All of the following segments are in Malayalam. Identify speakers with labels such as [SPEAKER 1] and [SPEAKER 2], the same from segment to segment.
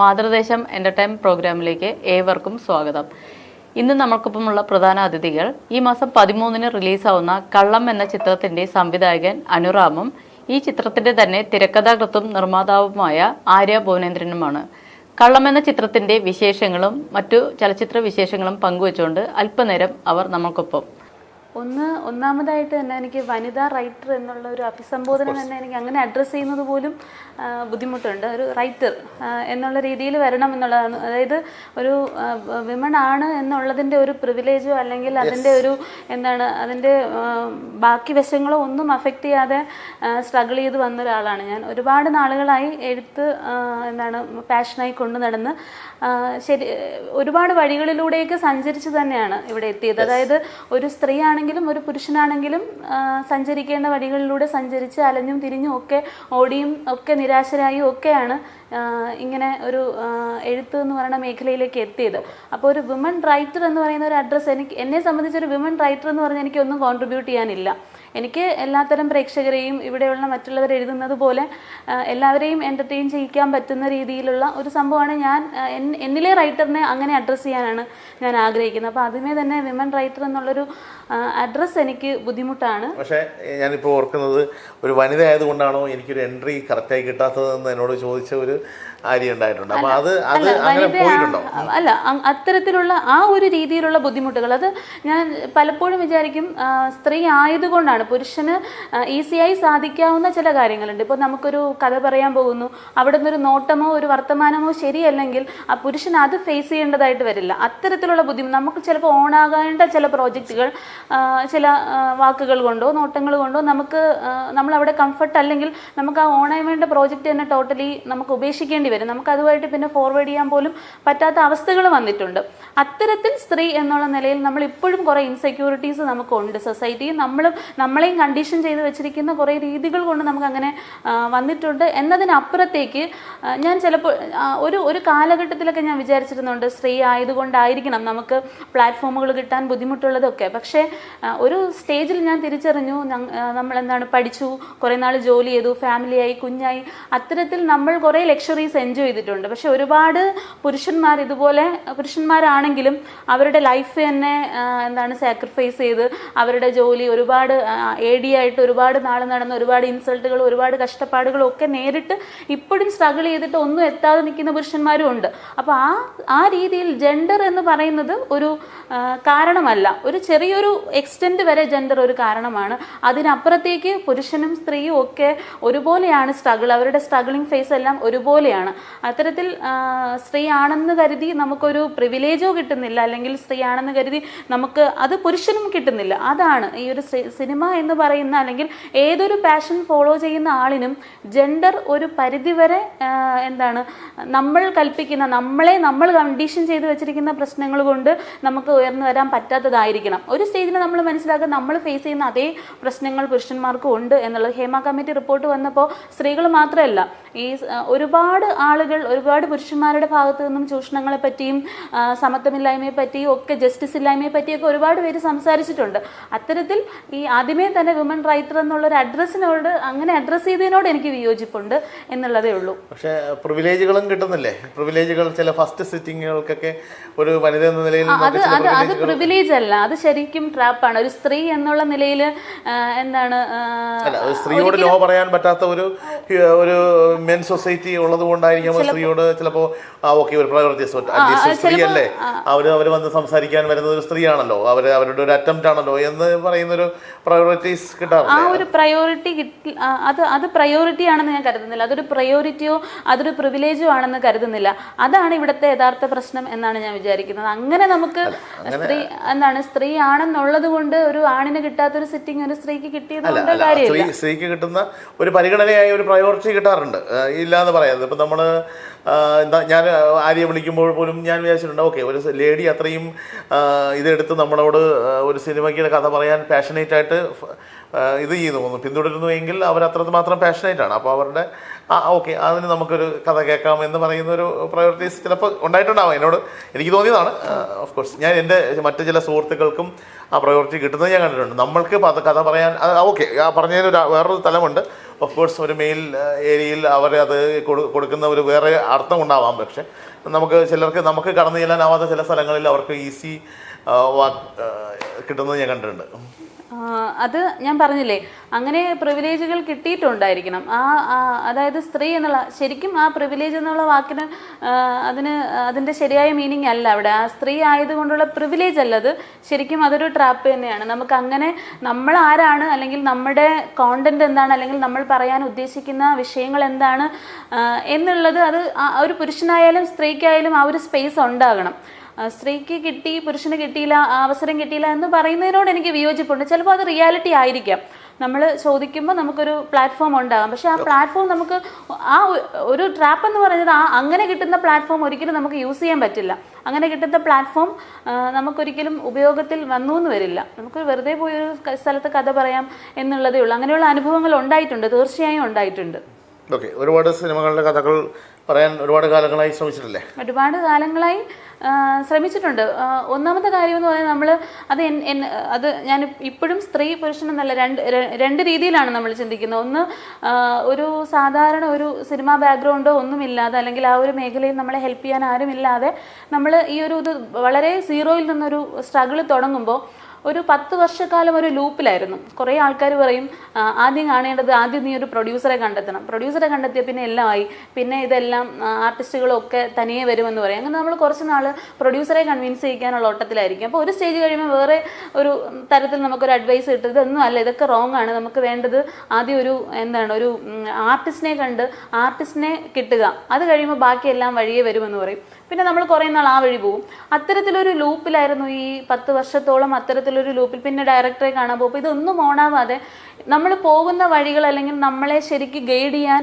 [SPEAKER 1] മാതൃദേശം എന്റർടൈൻ പ്രോഗ്രാമിലേക്ക് ഏവർക്കും സ്വാഗതം. ഇന്ന് നമുക്കൊപ്പമുള്ള പ്രധാന അതിഥികൾ ഈ മാസം പതിമൂന്നിന് റിലീസാവുന്ന കള്ളം എന്ന ചിത്രത്തിന്റെ സംവിധായകൻ അനുറാമും ഈ ചിത്രത്തിന്റെ തന്നെ തിരക്കഥാകൃത്തും നിർമ്മാതാവുമായ ആര്യ ഭുവനേന്ദ്രനുമാണ്. കള്ളം എന്ന ചിത്രത്തിന്റെ വിശേഷങ്ങളും മറ്റു ചലച്ചിത്ര വിശേഷങ്ങളും പങ്കുവച്ചുകൊണ്ട് അല്പനേരം അവർ നമുക്കൊപ്പം
[SPEAKER 2] ഒന്ന് ഒന്നാമതായിട്ട് തന്നെ എനിക്ക് വനിതാ റൈറ്റർ എന്നുള്ള ഒരു അഭിസംബോധന തന്നെ എനിക്ക് അങ്ങനെ അഡ്രസ്സ് ചെയ്യുന്നത് പോലും ബുദ്ധിമുട്ടുണ്ട്. ഒരു റൈറ്റർ എന്നുള്ള രീതിയിൽ വരണം എന്നുള്ളതാണ്. അതായത് ഒരു വിമൺ ആണ് എന്നുള്ളതിന്റെ ഒരു പ്രിവിലേജോ അല്ലെങ്കിൽ അതിന്റെ ഒരു എന്താണ് അതിന്റെ ബാക്കി വശങ്ങളോ ഒന്നും അഫക്റ്റ് ചെയ്യാതെ സ്ട്രഗിൾ ചെയ്ത് വന്ന ഒരാളാണ് ഞാൻ. ഒരുപാട് നാളുകളായി എഴുത്ത് എന്താണ് പാഷനായി കൊണ്ടു നടന്ന് ശരി ഒരുപാട് വഴികളിലൂടെയൊക്കെ സഞ്ചരിച്ച് തന്നെയാണ് ഇവിടെ എത്തിയത്. അതായത് ഒരു സ്ത്രീ ആണെങ്കിലും ഒരു പുരുഷനാണെങ്കിലും സഞ്ചരിക്കേണ്ട വഴികളിലൂടെ സഞ്ചരിച്ച് അലഞ്ഞും തിരിഞ്ഞും ഒക്കെ ഓടിയും ഒക്കെ നിരാശരായും ഒക്കെയാണ് ഇങ്ങനെ ഒരു എഴുത്ത് എന്ന് പറയുന്ന മേഖലയിലേക്ക് എത്തിയത്. അപ്പോൾ ഒരു വിമൻ റൈറ്റർ എന്ന് പറയുന്ന ഒരു അഡ്രസ്സ് എനിക്ക് എന്നെ സംബന്ധിച്ച് ഒരു വിമൻ റൈറ്റർ എന്ന് പറഞ്ഞാൽ എനിക്കൊന്നും കോൺട്രിബ്യൂട്ട് ചെയ്യാനില്ല. എനിക്ക് എല്ലാത്തരം പ്രേക്ഷകരെയും ഇവിടെയുള്ള മറ്റുള്ളവർ എഴുതുന്നത് പോലെ എല്ലാവരെയും എന്റർടൈൻ ചെയ്യിക്കാൻ പറ്റുന്ന രീതിയിലുള്ള ഒരു സംഭവമാണ് ഞാൻ എന്നിലെ റൈറ്ററിനെ അങ്ങനെ അഡ്രസ്സ് ചെയ്യാനാണ് ഞാൻ ആഗ്രഹിക്കുന്നത്. അപ്പോൾ ആദ്യമേ തന്നെ വിമൻ റൈറ്റർ എന്നുള്ളൊരു അഡ്രസ്സ് എനിക്ക് ബുദ്ധിമുട്ടാണ്.
[SPEAKER 3] പക്ഷേ ഞാനിപ്പോൾ ഓർക്കുന്നത് ഒരു വനിത ആയതുകൊണ്ടാണോ എനിക്കൊരു എൻട്രി കറക്റ്റായി കിട്ടാത്തതെന്ന് എന്നോട് ചോദിച്ച ഒരു ഉണ്ടായിട്ടുണ്ട്. അപ്പോൾ അത് അത് അങ്ങനെ പോയിട്ടുണ്ടോ?
[SPEAKER 2] അല്ല അത്തരത്തിലുള്ള ആ ഒരു രീതിയിലുള്ള ബുദ്ധിമുട്ടുകൾ അത് ഞാൻ പലപ്പോഴും വിചാരിക്കും സ്ത്രീ ആയതുകൊണ്ടാണ്. പുരുഷന് ഈസിയായി സാധിക്കാവുന്ന ചില കാര്യങ്ങളുണ്ട്. ഇപ്പോൾ നമുക്കൊരു കഥ പറയാൻ പോകുന്നു. അവിടെ നിന്നൊരു നോട്ടമോ ഒരു വർത്തമാനമോ ശരിയല്ലെങ്കിൽ ആ പുരുഷൻ അത് ഫേസ് ചെയ്യേണ്ടതായിട്ട് വരില്ല. അത്തരത്തിലുള്ള ബുദ്ധിമുട്ട് നമുക്ക് ചിലപ്പോൾ ഓണാകേണ്ട ചില പ്രോജക്റ്റുകൾ ചില വാക്കുകൾ കൊണ്ടോ നോട്ടങ്ങൾ കൊണ്ടോ നമുക്ക് നമ്മളവിടെ കംഫർട്ട് അല്ലെങ്കിൽ നമുക്ക് ആ ഓണായി വേണ്ട പ്രോജക്റ്റ് തന്നെ ടോട്ടലി നമുക്ക് ഉപേക്ഷിക്കേണ്ടി വരും. നമുക്ക് അതുമായിട്ട് പിന്നെ ഫോർവേഡ് ചെയ്യാൻ പോലും പറ്റാത്ത അവസ്ഥകൾ വന്നിട്ടുണ്ട്. അത്തരത്തിൽ സ്ത്രീ എന്നുള്ള നിലയിൽ നമ്മൾ ഇപ്പോഴും കുറേ ഇൻസെക്യൂരിറ്റീസ് നമുക്കുണ്ട്. സൊസൈറ്റിയും നമ്മളും നമ്മളെയും കണ്ടീഷൻ ചെയ്ത് വെച്ചിരിക്കുന്ന കുറേ രീതികൾ കൊണ്ട് നമുക്ക് അങ്ങനെ വന്നിട്ടുണ്ട്. എന്നതിനപ്പുറത്തേക്ക് ഞാൻ ചിലപ്പോൾ ഒരു ഒരു കാലഘട്ടത്തിലൊക്കെ ഞാൻ വിചാരിച്ചിരുന്നുണ്ട് സ്ത്രീ ആയതുകൊണ്ടായിരിക്കണം നമുക്ക് പ്ലാറ്റ്ഫോമുകൾ കിട്ടാൻ ബുദ്ധിമുട്ടുള്ളതൊക്കെ. പക്ഷേ ഒരു സ്റ്റേജിൽ ഞാൻ തിരിച്ചറിഞ്ഞു നമ്മൾ എന്താണ് പഠിച്ചു കുറേ നാൾ ജോലി ചെയ്തു ഫാമിലിയായി കുഞ്ഞായി അത്തരത്തിൽ നമ്മൾ കുറേ ലക്ഷറീസ് എൻജോയ് ചെയ്തിട്ടുണ്ട്. പക്ഷെ ഒരുപാട് പുരുഷന്മാർ ഇതുപോലെ പുരുഷന്മാരാണെങ്കിലും അവരുടെ ലൈഫ് തന്നെ എന്താണ് സാക്രിഫൈസ് ചെയ്ത് അവരുടെ ജോലി ഒരുപാട് എ ഡി ആയിട്ട് ഒരുപാട് നാൾ നടന്ന ഒരുപാട് ഇൻസൾട്ടുകൾ ഒരുപാട് കഷ്ടപ്പാടുകളും ഒക്കെ നേരിട്ട് ഇപ്പോഴും സ്ട്രഗിൾ ചെയ്തിട്ട് ഒന്നും എത്താതെ നിൽക്കുന്ന പുരുഷന്മാരും ഉണ്ട്. അപ്പോൾ ആ ആ രീതിയിൽ ജെൻഡർ എന്ന് പറയുന്നത് ഒരു കാരണമല്ല. ഒരു ചെറിയൊരു എക്സ്റ്റെൻഡ് വരെ ജെൻഡർ ഒരു കാരണമാണ്. അതിനപ്പുറത്തേക്ക് പുരുഷനും സ്ത്രീയും ഒക്കെ ഒരുപോലെയാണ് സ്ട്രഗിൾ അവരുടെ സ്ട്രഗിളിങ് ഫേസ് എല്ലാം ഒരുപോലെയാണ്. അത്തരത്തിൽ സ്ത്രീ ആണെന്ന് കരുതി നമുക്കൊരു പ്രിവിലേജോ കിട്ടുന്നില്ല. അല്ലെങ്കിൽ സ്ത്രീ ആണെന്ന് കരുതി നമുക്ക് അത് പുരുഷനും കിട്ടുന്നില്ല. അതാണ് ഈ ഒരു സിനിമ എന്ന് പറയുന്ന അല്ലെങ്കിൽ ഏതൊരു പാഷൻ ഫോളോ ചെയ്യുന്ന ആളിനും ജെൻഡർ ഒരു പരിധിവരെ എന്താണ് നമ്മൾ കൽപ്പിക്കുന്ന നമ്മളെ നമ്മൾ കണ്ടീഷൻ ചെയ്ത് വെച്ചിരിക്കുന്ന പ്രശ്നങ്ങൾ കൊണ്ട് നമുക്ക് ഉയർന്നു വരാൻ പറ്റാത്തതായിരിക്കണം. ഒരു സ്റ്റേജിൽ നമ്മൾ മനസ്സിലാക്കുക നമ്മൾ ഫേസ് ചെയ്യുന്ന അതേ പ്രശ്നങ്ങൾ പുരുഷന്മാർക്കും ഉണ്ട് എന്നുള്ളത്. ഹേമ കമ്മിറ്റി റിപ്പോർട്ട് വന്നപ്പോൾ സ്ത്രീകൾ മാത്രമല്ല ഈ ഒരുപാട് ആളുകൾ ഒരുപാട് പുരുഷന്മാരുടെ ഭാഗത്തു നിന്നും ചൂഷണങ്ങളെ പറ്റിയും സമത്വമില്ലായ്മയെ പറ്റിയും ഒക്കെ ജസ്റ്റിസ് ഇല്ലായ്മയെ പറ്റിയൊക്കെ ഒരുപാട് പേര് സംസാരിച്ചിട്ടുണ്ട്. അത്തരത്തിൽ ഈ ആദ്യമേ തന്നെ വുമൺ റൈറ്റർ എന്നുള്ള ഒരു അഡ്രസ്സിനോട് അങ്ങനെ അഡ്രസ്സ് ചെയ്തതിനോട് എനിക്ക് വിയോജിപ്പുണ്ട് എന്നുള്ളതേ ഉള്ളൂ.
[SPEAKER 3] പക്ഷേ പ്രിവിലേജുകളും കിട്ടുന്നില്ലേ? പ്രിവിലേജുകൾ ചില ഫസ്റ്റ് സിറ്റിങ്ങുകൾക്കൊക്കെ ഒരു വനിത എന്ന നിലയിൽ
[SPEAKER 2] അത് അത് അത് പ്രിവിലേജ് അല്ല. അത് ശരിക്കും ട്രാപ്പാണ് ഒരു സ്ത്രീ എന്നുള്ള നിലയിൽ എന്താണ്
[SPEAKER 3] സ്ത്രീയോട് ലോ പറയാൻ പറ്റാത്ത ഒരു ഒരു മെൻ സൊസൈറ്റി ഉള്ളത് കൊണ്ടായിരിക്കും സ്ത്രീയോട് ചിലപ്പോ ആ ഓക്കെ ഒരു സ്ത്രീ അല്ലേ? അവർ അവർ വന്ന് സംസാരിക്കാൻ വരുന്നത് ഒരു സ്ത്രീയാണല്ലോ. അവർ അവരുടെ ഒരു അറ്റംപ്റ്റ് ആണല്ലോ എന്ന് പറയുന്ന ഒരു പ്രയോറിറ്റീസ്
[SPEAKER 2] ആ ഒരു പ്രയോറിറ്റി കിട്ടി അത് അത് പ്രയോറിറ്റി ആണെന്ന് ഞാൻ കരുതുന്നില്ല. അതൊരു പ്രയോറിറ്റിയോ അതൊരു പ്രിവിലേജോ ആണെന്ന് കരുതുന്നില്ല. അതാണ് ഇവിടുത്തെ യഥാർത്ഥ പ്രശ്നം എന്നാണ് ഞാൻ വിചാരിക്കുന്നത്. അങ്ങനെ നമുക്ക് സ്ത്രീ എന്താണ് സ്ത്രീ ആണെന്നുള്ളത് കൊണ്ട് ഒരു ആണിന് കിട്ടാത്തൊരു സിറ്റിംഗ് ഒരു സ്ത്രീക്ക്
[SPEAKER 3] കിട്ടിയതുകൊണ്ട്
[SPEAKER 2] കാര്യമില്ല.
[SPEAKER 3] സ്ത്രീ സ്ത്രീക്ക് കിട്ടുന്ന ഒരു പരിഗണനയായി ഒരു പ്രയോറിറ്റി കിട്ടാറുണ്ട്. ഇല്ലാന്ന് ഇല്ല എന്ന് പറയാതെ. ഇപ്പം നമ്മൾ എന്താ ഞാൻ ആര്യ വിളിക്കുമ്പോൾ പോലും ഞാൻ വിചാരിച്ചിട്ടുണ്ട് ഓക്കെ ഒരു ലേഡി അത്രയും ഇതെടുത്ത് നമ്മളോട് ഒരു സിനിമയ്ക്ക് കഥ പറയാൻ പാഷനേറ്റ് ആയിട്ട് ഇത് ചെയ്യുന്നു പിന്തുടരുന്നു എങ്കിൽ അവർ അത്രമാത്രം ആണ്. അപ്പോൾ അവരുടെ ആ ഓക്കെ അതിന് നമുക്കൊരു കഥ കേൾക്കാം എന്ന് പറയുന്ന ഒരു പ്രയോറിറ്റീസ് ചിലപ്പോൾ ഉണ്ടായിട്ടുണ്ടാവും എന്നോട് എനിക്ക് തോന്നിയതാണ്. ഓഫ് കോഴ്സ് ഞാൻ എന്റെ മറ്റു ചില സുഹൃത്തുക്കൾക്കും ആ പ്രയോറിറ്റി കിട്ടുന്നത് ഞാൻ കണ്ടിട്ടുണ്ട്. നമ്മൾക്ക് കഥ പറയാൻ ഓക്കെ ആ പറഞ്ഞതിന് ഒരു വേറൊരു തലമുണ്ട്. ഓഫ് കോഴ്സ് ഒരു മെയിൽ ഏരിയയിൽ അവർ അത് കൊടുക്കുന്ന ഒരു വേറെ അർത്ഥം ഉണ്ടാവാം. പക്ഷെ നമുക്ക് ചിലർക്ക് നമുക്ക് കടന്നു ചെല്ലാനാവാത്ത ചില സ്ഥലങ്ങളിൽ അവർക്ക് ഈസി കിട്ടുന്നത് ഞാൻ കണ്ടിട്ടുണ്ട്.
[SPEAKER 2] അത് ഞാൻ പറഞ്ഞില്ലേ അങ്ങനെ പ്രിവിലേജുകൾ കിട്ടിയിട്ടുണ്ടായിരിക്കണം. ആ അതായത് സ്ത്രീ എന്നുള്ള ശരിക്കും ആ പ്രിവിലേജ് എന്നുള്ള വാക്കിന് അതിന് അതിന്റെ ശരിയായ മീനിങ് അല്ല അവിടെ. ആ സ്ത്രീ ആയതുകൊണ്ടുള്ള പ്രിവിലേജ് അല്ല അത് ശരിക്കും അതൊരു ട്രാപ്പ് തന്നെയാണ്. നമുക്ക് അങ്ങനെ നമ്മൾ ആരാണ് അല്ലെങ്കിൽ നമ്മുടെ കോണ്ടന്റ് എന്താണ് അല്ലെങ്കിൽ നമ്മൾ പറയാൻ ഉദ്ദേശിക്കുന്ന വിഷയങ്ങൾ എന്താണ് എന്നുള്ളത് അത് ഒരു പുരുഷനായാലും സ്ത്രീക്കായാലും ആ ഒരു സ്പേസ് ഉണ്ടാകണം. സ്ത്രീക്ക് കിട്ടി പുരുഷന് കിട്ടിയില്ല ആ അവസരം കിട്ടിയില്ല എന്ന് പറയുന്നതിനോട് എനിക്ക് വിയോജിപ്പുണ്ട്. ചിലപ്പോൾ അത് റിയാലിറ്റി ആയിരിക്കാം. നമ്മൾ ചോദിക്കുമ്പോൾ നമുക്കൊരു പ്ലാറ്റ്ഫോം ഉണ്ടാകാം പക്ഷെ ആ പ്ലാറ്റ്ഫോം നമുക്ക് ആ ഒരു ട്രാപ്പ് എന്ന് പറയുന്നത് ആ അങ്ങനെ കിട്ടുന്ന പ്ലാറ്റ്ഫോം ഒരിക്കലും നമുക്ക് യൂസ് ചെയ്യാൻ പറ്റില്ല. അങ്ങനെ കിട്ടുന്ന പ്ലാറ്റ്ഫോം നമുക്കൊരിക്കലും ഉപയോഗത്തിൽ വന്നു എന്ന് വരില്ല. നമുക്ക് വെറുതെ പോയി ഒരു സ്ഥലത്ത് കഥ പറയാം എന്നുള്ളതേ ഉള്ളൂ. അങ്ങനെയുള്ള അനുഭവങ്ങൾ ഉണ്ടായിട്ടുണ്ട് തീർച്ചയായും ഉണ്ടായിട്ടുണ്ട്.
[SPEAKER 3] ഓക്കെ ഒരുപാട് സിനിമകളുടെ കഥകൾ പറയാൻ ഒരുപാട് കാലങ്ങളായി ശ്രമിച്ചിട്ടില്ലേ?
[SPEAKER 2] ഒരുപാട് കാലങ്ങളായി ശ്രമിച്ചിട്ടുണ്ട്. ഒന്നാമത്തെ കാര്യം എന്ന് പറയുന്നത് നമ്മൾ അത് അത് ഞാൻ ഇപ്പോഴും സ്ത്രീ പുരുഷൻ എന്നല്ല രണ്ട് രണ്ട് രീതിയിലാണ് നമ്മൾ ചിന്തിക്കുന്നത്. ഒന്ന് ഒരു സാധാരണ ഒരു സിനിമാ ബാക്ക്ഗ്രൗണ്ടോ ഒന്നുമില്ലാതെ അല്ലെങ്കിൽ ആ ഒരു മേഖലയിൽ നമ്മളെ ഹെൽപ്പ് ചെയ്യാൻ ആരുമില്ലാതെ നമ്മൾ ഈ ഒരു ഇത് വളരെ സീറോയിൽ നിന്നൊരു സ്ട്രഗിൾ തുടങ്ങുമ്പോൾ ഒരു പത്ത് വർഷക്കാലം ഒരു ലൂപ്പിലായിരുന്നു. കുറേ ആൾക്കാർ പറയും ആദ്യം കാണേണ്ടത് ആദ്യം നീ ഒരു പ്രൊഡ്യൂസറെ കണ്ടെത്തണം. പ്രൊഡ്യൂസറെ കണ്ടെത്തിയ പിന്നെ എല്ലാമായി പിന്നെ ഇതെല്ലാം ആർട്ടിസ്റ്റുകളൊക്കെ തനിയെ വരുമെന്ന് പറയും. അങ്ങനെ നമ്മൾ കുറച്ച് നാൾ പ്രൊഡ്യൂസറെ കൺവിൻസ് ചെയ്യിക്കാനുള്ള ഓട്ടത്തിലായിരിക്കും. അപ്പോൾ ഒരു സ്റ്റേജ് കഴിയുമ്പോൾ വേറെ ഒരു തരത്തിൽ നമുക്കൊരു അഡ്വൈസ് കിട്ടും. ഇതൊന്നും അല്ല ഇതൊക്കെ റോങ് ആണ്. നമുക്ക് വേണ്ടത് ആദ്യം ഒരു എന്താണ് ഒരു ആർട്ടിസ്റ്റിനെ കണ്ട് ആർട്ടിസ്റ്റിനെ കിട്ടുക. അത് കഴിയുമ്പോൾ ബാക്കിയെല്ലാം വഴിയേ വരുമെന്ന് പറയും. പിന്നെ നമ്മൾ കുറേ നാൾ ആ വഴി പോകും അത്തരത്തിലൊരു ലൂപ്പിലായിരുന്നു ഈ പത്ത് വർഷത്തോളം അത്തരത്തിലൊരു ലൂപ്പിൽ പിന്നെ ഡയറക്ടറെ കാണാൻ പോകും. അപ്പോൾ ഇതൊന്നും ഓണാവാതെ നമ്മൾ പോകുന്ന വഴികൾ അല്ലെങ്കിൽ നമ്മളെ ശരിക്കും ഗൈഡ് ചെയ്യാൻ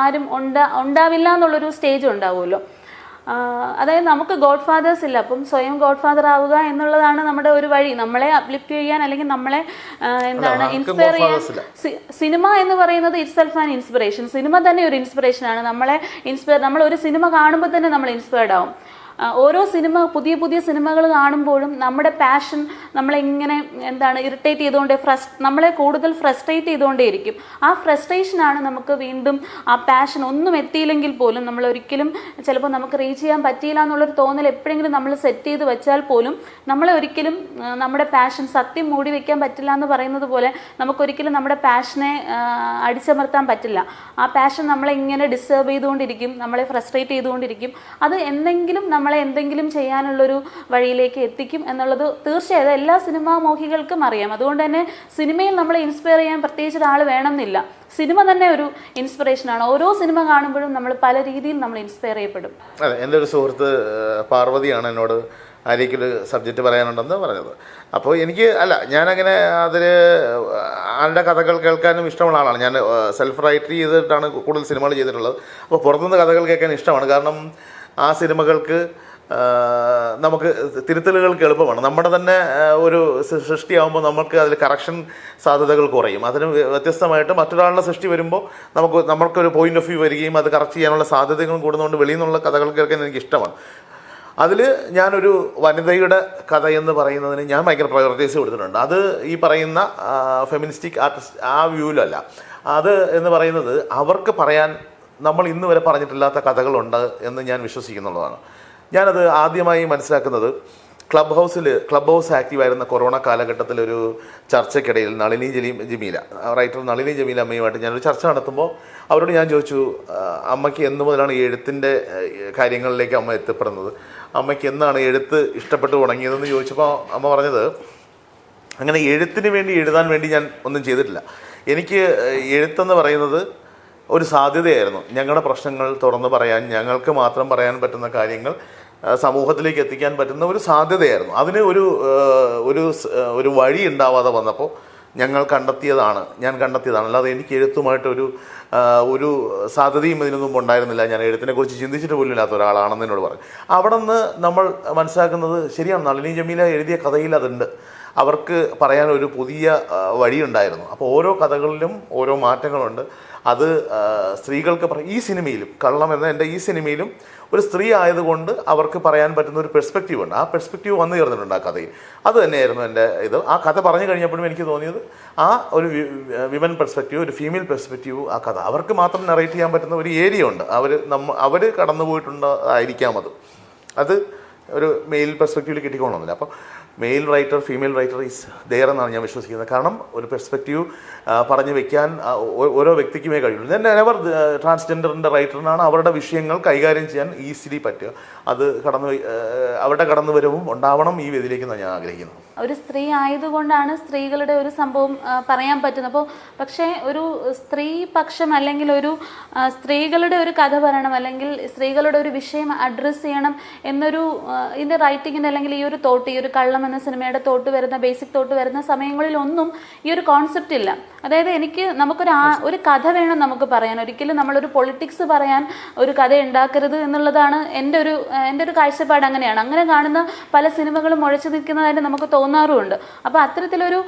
[SPEAKER 2] ആരും ഉണ്ടാ ഉണ്ടാവില്ല എന്നുള്ളൊരു സ്റ്റേജ് ഉണ്ടാവുമല്ലോ. അതായത് നമുക്ക് ഗോഡ് ഫാദേഴ്സ് ഇല്ല. അപ്പം സ്വയം ഗോഡ് ഫാദർ ആവുക എന്നുള്ളതാണ് നമ്മുടെ ഒരു വഴി. നമ്മളെ അപ്ലിഫ്റ്റ് ചെയ്യാൻ അല്ലെങ്കിൽ നമ്മളെ എന്താണ് ഇൻസ്പയർ ചെയ്യാൻ സിനിമ എന്ന് പറയുന്നത് itself an inspiration cinema തന്നെ ഒരു ഇൻസ്പിറേഷൻ ആണ്. നമ്മളെ ഇൻസ്പയർ നമ്മൾ ഒരു സിനിമ കാണുമ്പോൾ തന്നെ നമ്മൾ ഇൻസ്പയർഡ് ആവും. ഓരോ സിനിമ പുതിയ പുതിയ സിനിമകൾ കാണുമ്പോഴും നമ്മുടെ പാഷൻ നമ്മളെങ്ങനെ എന്താണ് ഇറിറ്റേറ്റ് ചെയ്തുകൊണ്ട് ഫ്രസ് നമ്മളെ കൂടുതൽ ഫ്രസ്ട്രേറ്റ് ചെയ്തുകൊണ്ടേയിരിക്കും ആ ഫ്രസ്ട്രേഷനാണ് നമുക്ക് വീണ്ടും ആ പാഷൻ ഒന്നും എത്തിയില്ലെങ്കിൽ പോലും നമ്മൾ ഒരിക്കലും ചിലപ്പോൾ നമുക്ക് റീച്ച് ചെയ്യാൻ പറ്റിയില്ല എന്നുള്ളൊരു തോന്നൽ എപ്പോഴെങ്കിലും നമ്മൾ സെറ്റ് ചെയ്ത് വെച്ചാൽ പോലും നമ്മളെ ഒരിക്കലും നമ്മുടെ പാഷൻ സത്യം മൂടി വയ്ക്കാൻ പറ്റില്ല എന്ന് പറയുന്നത് പോലെ നമുക്കൊരിക്കലും നമ്മുടെ പാഷനെ അടിച്ചമർത്താൻ പറ്റില്ല. ആ പാഷൻ നമ്മളെ ഇങ്ങനെ ഡിസ്റ്റർബ് ചെയ്തുകൊണ്ടിരിക്കും നമ്മളെ ഫ്രസ്ട്രേറ്റ് ചെയ്തുകൊണ്ടിരിക്കും. അത് എന്തെങ്കിലും നമ്മളെ എന്തെങ്കിലും ചെയ്യാനുള്ളൊരു വഴിയിലേക്ക് എത്തിക്കും എന്നുള്ളത് തീർച്ചയായും എല്ലാ സിനിമാ മോഹികൾക്കും അറിയാം. അതുകൊണ്ട് തന്നെ സിനിമയിൽ നമ്മളെ ഇൻസ്പയർ ചെയ്യാൻ പ്രത്യേകിച്ച് ഒരാൾ വേണമെന്നില്ല. സിനിമ തന്നെ ഒരു ഇൻസ്പിറേഷനാണ് ഓരോ സിനിമ കാണുമ്പോഴും നമ്മൾ പല രീതിയിൽ നമ്മൾ ഇൻസ്പയർ ചെയ്യപ്പെടും.
[SPEAKER 3] അതെ എന്റെ ഒരു സുഹൃത്ത് പാർവതിയാണ് എന്നോട് ആര്യക്കൊരു സബ്ജക്റ്റ് പറയാനുണ്ടെന്ന് പറഞ്ഞത്. അപ്പോൾ എനിക്ക് അല്ല ഞാനങ്ങനെ അതിൽ ആളുടെ കഥകൾ കേൾക്കാനും ഇഷ്ടമുള്ള ആളാണ്. ഞാൻ സെൽഫ് റൈറ്റ് ചെയ്തിട്ടാണ് കൂടുതൽ സിനിമകൾ ചെയ്തിട്ടുള്ളത്. അപ്പോൾ പുറത്തുനിന്ന് കഥകൾ കേൾക്കാൻ ഇഷ്ടമാണ്. കാരണം ആ സിനിമകൾക്ക് നമുക്ക് തിരുത്തലുകൾക്ക് എളുപ്പമാണ് നമ്മുടെ തന്നെ ഒരു സൃഷ്ടിയാകുമ്പോൾ നമുക്ക് അതിൽ കറക്ഷൻ സാധ്യതകൾ കുറയും. അതിന് വ്യത്യസ്തമായിട്ട് മറ്റൊരാളുടെ സൃഷ്ടി വരുമ്പോൾ നമുക്ക് നമ്മൾക്കൊരു പോയിന്റ് ഓഫ് വ്യൂ വരികയും അത് കറക്റ്റ് ചെയ്യാനുള്ള സാധ്യതകളും കൂടുന്നതുകൊണ്ട് വെളിയിൽ നിന്നുള്ള കഥകൾ കേൾക്കാൻ എനിക്ക് ഇഷ്ടമാണ്. അതിൽ ഞാനൊരു വനിതയുടെ കഥ എന്ന് പറയുന്നതിന് ഞാൻ ഭയങ്കര പ്രയോറിറ്റൈസ് കൊടുത്തിട്ടുണ്ട്. അത് ഈ പറയുന്ന ഫെമിനിസ്റ്റിക് ആർട്ടിസ്റ്റ് ആ വ്യൂവിലല്ല അത് എന്ന് പറയുന്നത് അവർക്ക് പറയാൻ നമ്മൾ ഇന്ന് വരെ പറഞ്ഞിട്ടില്ലാത്ത കഥകളുണ്ട് എന്ന് ഞാൻ വിശ്വസിക്കുന്നുള്ളതാണ്. ഞാനത് ആദ്യമായി മനസ്സിലാക്കുന്നത് ക്ലബ് ഹൗസിൽ ക്ലബ് ഹൗസ് ആക്റ്റീവായിരുന്ന കൊറോണ കാലഘട്ടത്തിൽ ഒരു ചർച്ചയ്ക്കിടയിൽ നളിനി ജലീം ജമീല റൈറ്റർ നളിനി ജമീല അമ്മയുമായിട്ട് ഞാനൊരു ചർച്ച നടത്തുമ്പോൾ അവരോട് ഞാൻ ചോദിച്ചു അമ്മയ്ക്ക് എന്ന് മുതലാണ് എഴുത്തിന്റെ കാര്യങ്ങളിലേക്ക് അമ്മ എത്തിപ്പെടുന്നത്? അമ്മയ്ക്ക് എന്നാണ് എഴുത്ത് ഇഷ്ടപ്പെട്ട് തുടങ്ങിയതെന്ന് ചോദിച്ചപ്പോൾ അമ്മ പറഞ്ഞത് അങ്ങനെ എഴുത്തിന് വേണ്ടി എഴുതാൻ വേണ്ടി ഞാൻ ഒന്നും ചെയ്തിട്ടില്ല. എനിക്ക് എഴുത്തെന്ന് പറയുന്നത് ഒരു സാധ്യതയായിരുന്നു. ഞങ്ങളുടെ പ്രശ്നങ്ങൾ തുറന്നു പറയാൻ ഞങ്ങൾക്ക് മാത്രം പറയാൻ പറ്റുന്ന കാര്യങ്ങൾ സമൂഹത്തിലേക്ക് എത്തിക്കാൻ പറ്റുന്ന ഒരു സാധ്യതയായിരുന്നു. അതിന് ഒരു ഒരു ഒരു വഴി ഉണ്ടാവാതെ വന്നപ്പോൾ ഞങ്ങൾ കണ്ടെത്തിയതാണ്. ഞാൻ കണ്ടെത്തിയതാണ്. അല്ലാതെ എനിക്ക് എഴുത്തുമായിട്ടൊരു ഒരു സാധ്യതയും ഇതിനു മുമ്പ് ഉണ്ടായിരുന്നില്ല. ഞാൻ എഴുത്തിനെ കുറിച്ച് ചിന്തിച്ചിട്ട് പോലും ഇല്ലാത്ത ഒരാളാണെന്ന് എന്നോട് പറഞ്ഞു. അവിടെ നിന്ന് നമ്മൾ മനസ്സിലാക്കുന്നത് ശരിയാണ്. നളിനി ജമീല എഴുതിയ കഥയിൽ അതുണ്ട്. അവർക്ക് പറയാൻ ഒരു പുതിയ വഴിയുണ്ടായിരുന്നു. അപ്പോൾ ഓരോ കഥകളിലും ഓരോ മാറ്റങ്ങളുണ്ട്. അത് സ്ത്രീകൾക്ക് ഈ സിനിമയിലും കള്ളം എന്ന എന്റെ ഈ സിനിമയിലും ഒരു സ്ത്രീ ആയതുകൊണ്ട് അവർക്ക് പറയാൻ പറ്റുന്ന ഒരു പെർസ്പെക്റ്റീവ് ഉണ്ട്. ആ പെർസ്പെക്റ്റീവ് വന്നു ചേർന്നിട്ടുണ്ട് ആ കഥയിൽ. അത് തന്നെയായിരുന്നു എന്റെ ഇത്. ആ കഥ പറഞ്ഞു കഴിഞ്ഞപ്പോഴും എനിക്ക് തോന്നിയത് ആ ഒരു വിമൻ പെർസ്പെക്റ്റീവ് ഒരു ഫീമെയിൽ പെർസ്പെക്റ്റീവ് ആ കഥ. അവർക്ക് മാത്രം നറേറ്റ് ചെയ്യാൻ പറ്റുന്ന ഒരു ഏരിയ ഉണ്ട്. അവർ നമ്മ അവർ കടന്നു പോയിട്ടുണ്ട് ആയിരിക്കാം അത്. അത് ഒരു മെയിൽ പെർസ്പെക്റ്റീവിൽ കിട്ടിക്കോണമെന്നില്ല അപ്പോൾ male writer female writer is there എന്നാണ് ഞാൻ വിശ്വസിക്കുന്നത്. കാരണം ഒരു പെർസ്പെക്റ്റീവ് പറഞ്ഞു വെക്കാൻ ഓരോ വ്യക്തിക്കുമേ കഴിയുള്ളൂ. ഞാൻ നെവർ ട്രാൻസ്ജെൻഡറിന്റെ റൈറ്ററിനാണ് അവരുടെ വിഷയങ്ങൾ കൈകാര്യം ചെയ്യാൻ ഈസിലി പറ്റുക. അത് കടന്നു അവരുടെ കടന്നു വരവും ഉണ്ടാവണം ഈ വേദിയിലേക്ക് ഞാൻ ആഗ്രഹിക്കുന്നു
[SPEAKER 2] ഒരു സ്ത്രീ ആയതുകൊണ്ടാണ് സ്ത്രീകളുടെ ഒരു സംഭവം പറയാൻ പറ്റുന്നത്. അപ്പോൾ പക്ഷേ ഒരു സ്ത്രീ പക്ഷം അല്ലെങ്കിൽ ഒരു സ്ത്രീകളുടെ ഒരു കഥ പറയണം അല്ലെങ്കിൽ സ്ത്രീകളുടെ ഒരു വിഷയം അഡ്രസ്സ് ചെയ്യണം എന്നൊരു ഇതിന്റെ റൈറ്റിങ്ങിന്റെ അല്ലെങ്കിൽ ഈ ഒരു തോട്ട് ഈ ഒരു കള്ളം എന്ന സിനിമയുടെ തോട്ട് വരുന്ന ബേസിക് തോട്ട് വരുന്ന സമയങ്ങളിലൊന്നും ഈ ഒരു കോൺസെപ്റ്റ് ഇല്ല. അതായത് എനിക്ക് നമുക്കൊരു ഒരു കഥ വേണം നമുക്ക് പറയാൻ. ഒരിക്കലും നമ്മളൊരു പൊളിറ്റിക്സ് പറയാൻ ഒരു കഥ ഉണ്ടാക്കരുത് എന്നുള്ളതാണ് എന്റെ ഒരു എന്റെ ഒരു കാഴ്ചപ്പാട് അങ്ങനെയാണ്. അങ്ങനെ കാണുന്ന പല സിനിമകളും മുഴച്ചു നിൽക്കുന്നതായിട്ട് നമുക്ക് തോന്നാറുമുണ്ട്. അപ്പോൾ അത്തരത്തിലൊരു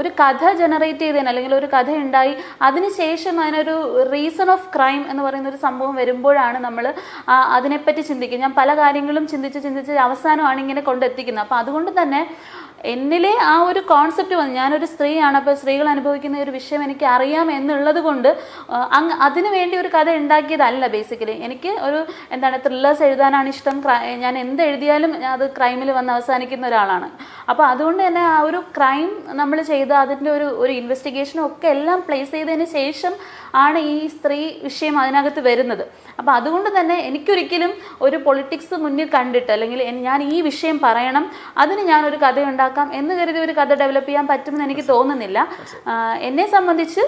[SPEAKER 2] ഒരു കഥ ജനറേറ്റ് ചെയ്തതിന് അല്ലെങ്കിൽ ഒരു കഥ ഉണ്ടായി അതിനുശേഷം അതിനൊരു റീസൺ ഓഫ് ക്രൈം എന്ന് പറയുന്ന ഒരു സംഭവം വരുമ്പോഴാണ് നമ്മൾ അതിനെപ്പറ്റി ചിന്തിക്കുക. ഞാൻ പല കാര്യങ്ങളും ചിന്തിച്ച് ചിന്തിച്ച് അവസാനമാണ് ഇങ്ങനെ കൊണ്ടെത്തിക്കുന്നത്. അപ്പോൾ അതുകൊണ്ട് തന്നെ എന്നിലെ ആ ഒരു കോൺസെപ്റ്റ് വന്നു. ഞാനൊരു സ്ത്രീയാണ് അപ്പോൾ സ്ത്രീകൾ അനുഭവിക്കുന്ന ഒരു വിഷയം എനിക്ക് അറിയാം എന്നുള്ളത് കൊണ്ട് അങ് അതിനു വേണ്ടി ഒരു കഥ ഉണ്ടാക്കിയതല്ല ബേസിക്കലി എനിക്ക് ഒരു എന്താണ് ത്രില്ലേഴ്സ് എഴുതാനാണ് ഇഷ്ടം. ഞാൻ എന്ത് എഴുതിയാലും അത് ക്രൈമിൽ വന്ന് അവസാനിക്കുന്ന ഒരാളാണ്. അപ്പോൾ അതുകൊണ്ട് തന്നെ ആ ഒരു ക്രൈം നമ്മൾ ചെയ്ത അതിന്റെ ഒരു ഒരു ഇൻവെസ്റ്റിഗേഷനും ഒക്കെ എല്ലാം പ്ലേസ് ചെയ്തതിന് ശേഷം ആണ് ഈ സ്ത്രീ വിഷയം അതിനകത്ത് വരുന്നത്. അപ്പോൾ അതുകൊണ്ട് തന്നെ എനിക്കൊരിക്കലും ഒരു പൊളിറ്റിക്സ് മുന്നിൽ കണ്ടിട്ട് അല്ലെങ്കിൽ ഞാൻ ഈ വിഷയം പറയണം അതിന് ഞാനൊരു കഥ ഉണ്ടാക്കാം എന്ന് കരുതി ഒരു കഥ ഡെവലപ്പ് ചെയ്യാൻ പറ്റുമെന്ന് എനിക്ക് തോന്നുന്നില്ല. എന്നെ സംബന്ധിച്ച്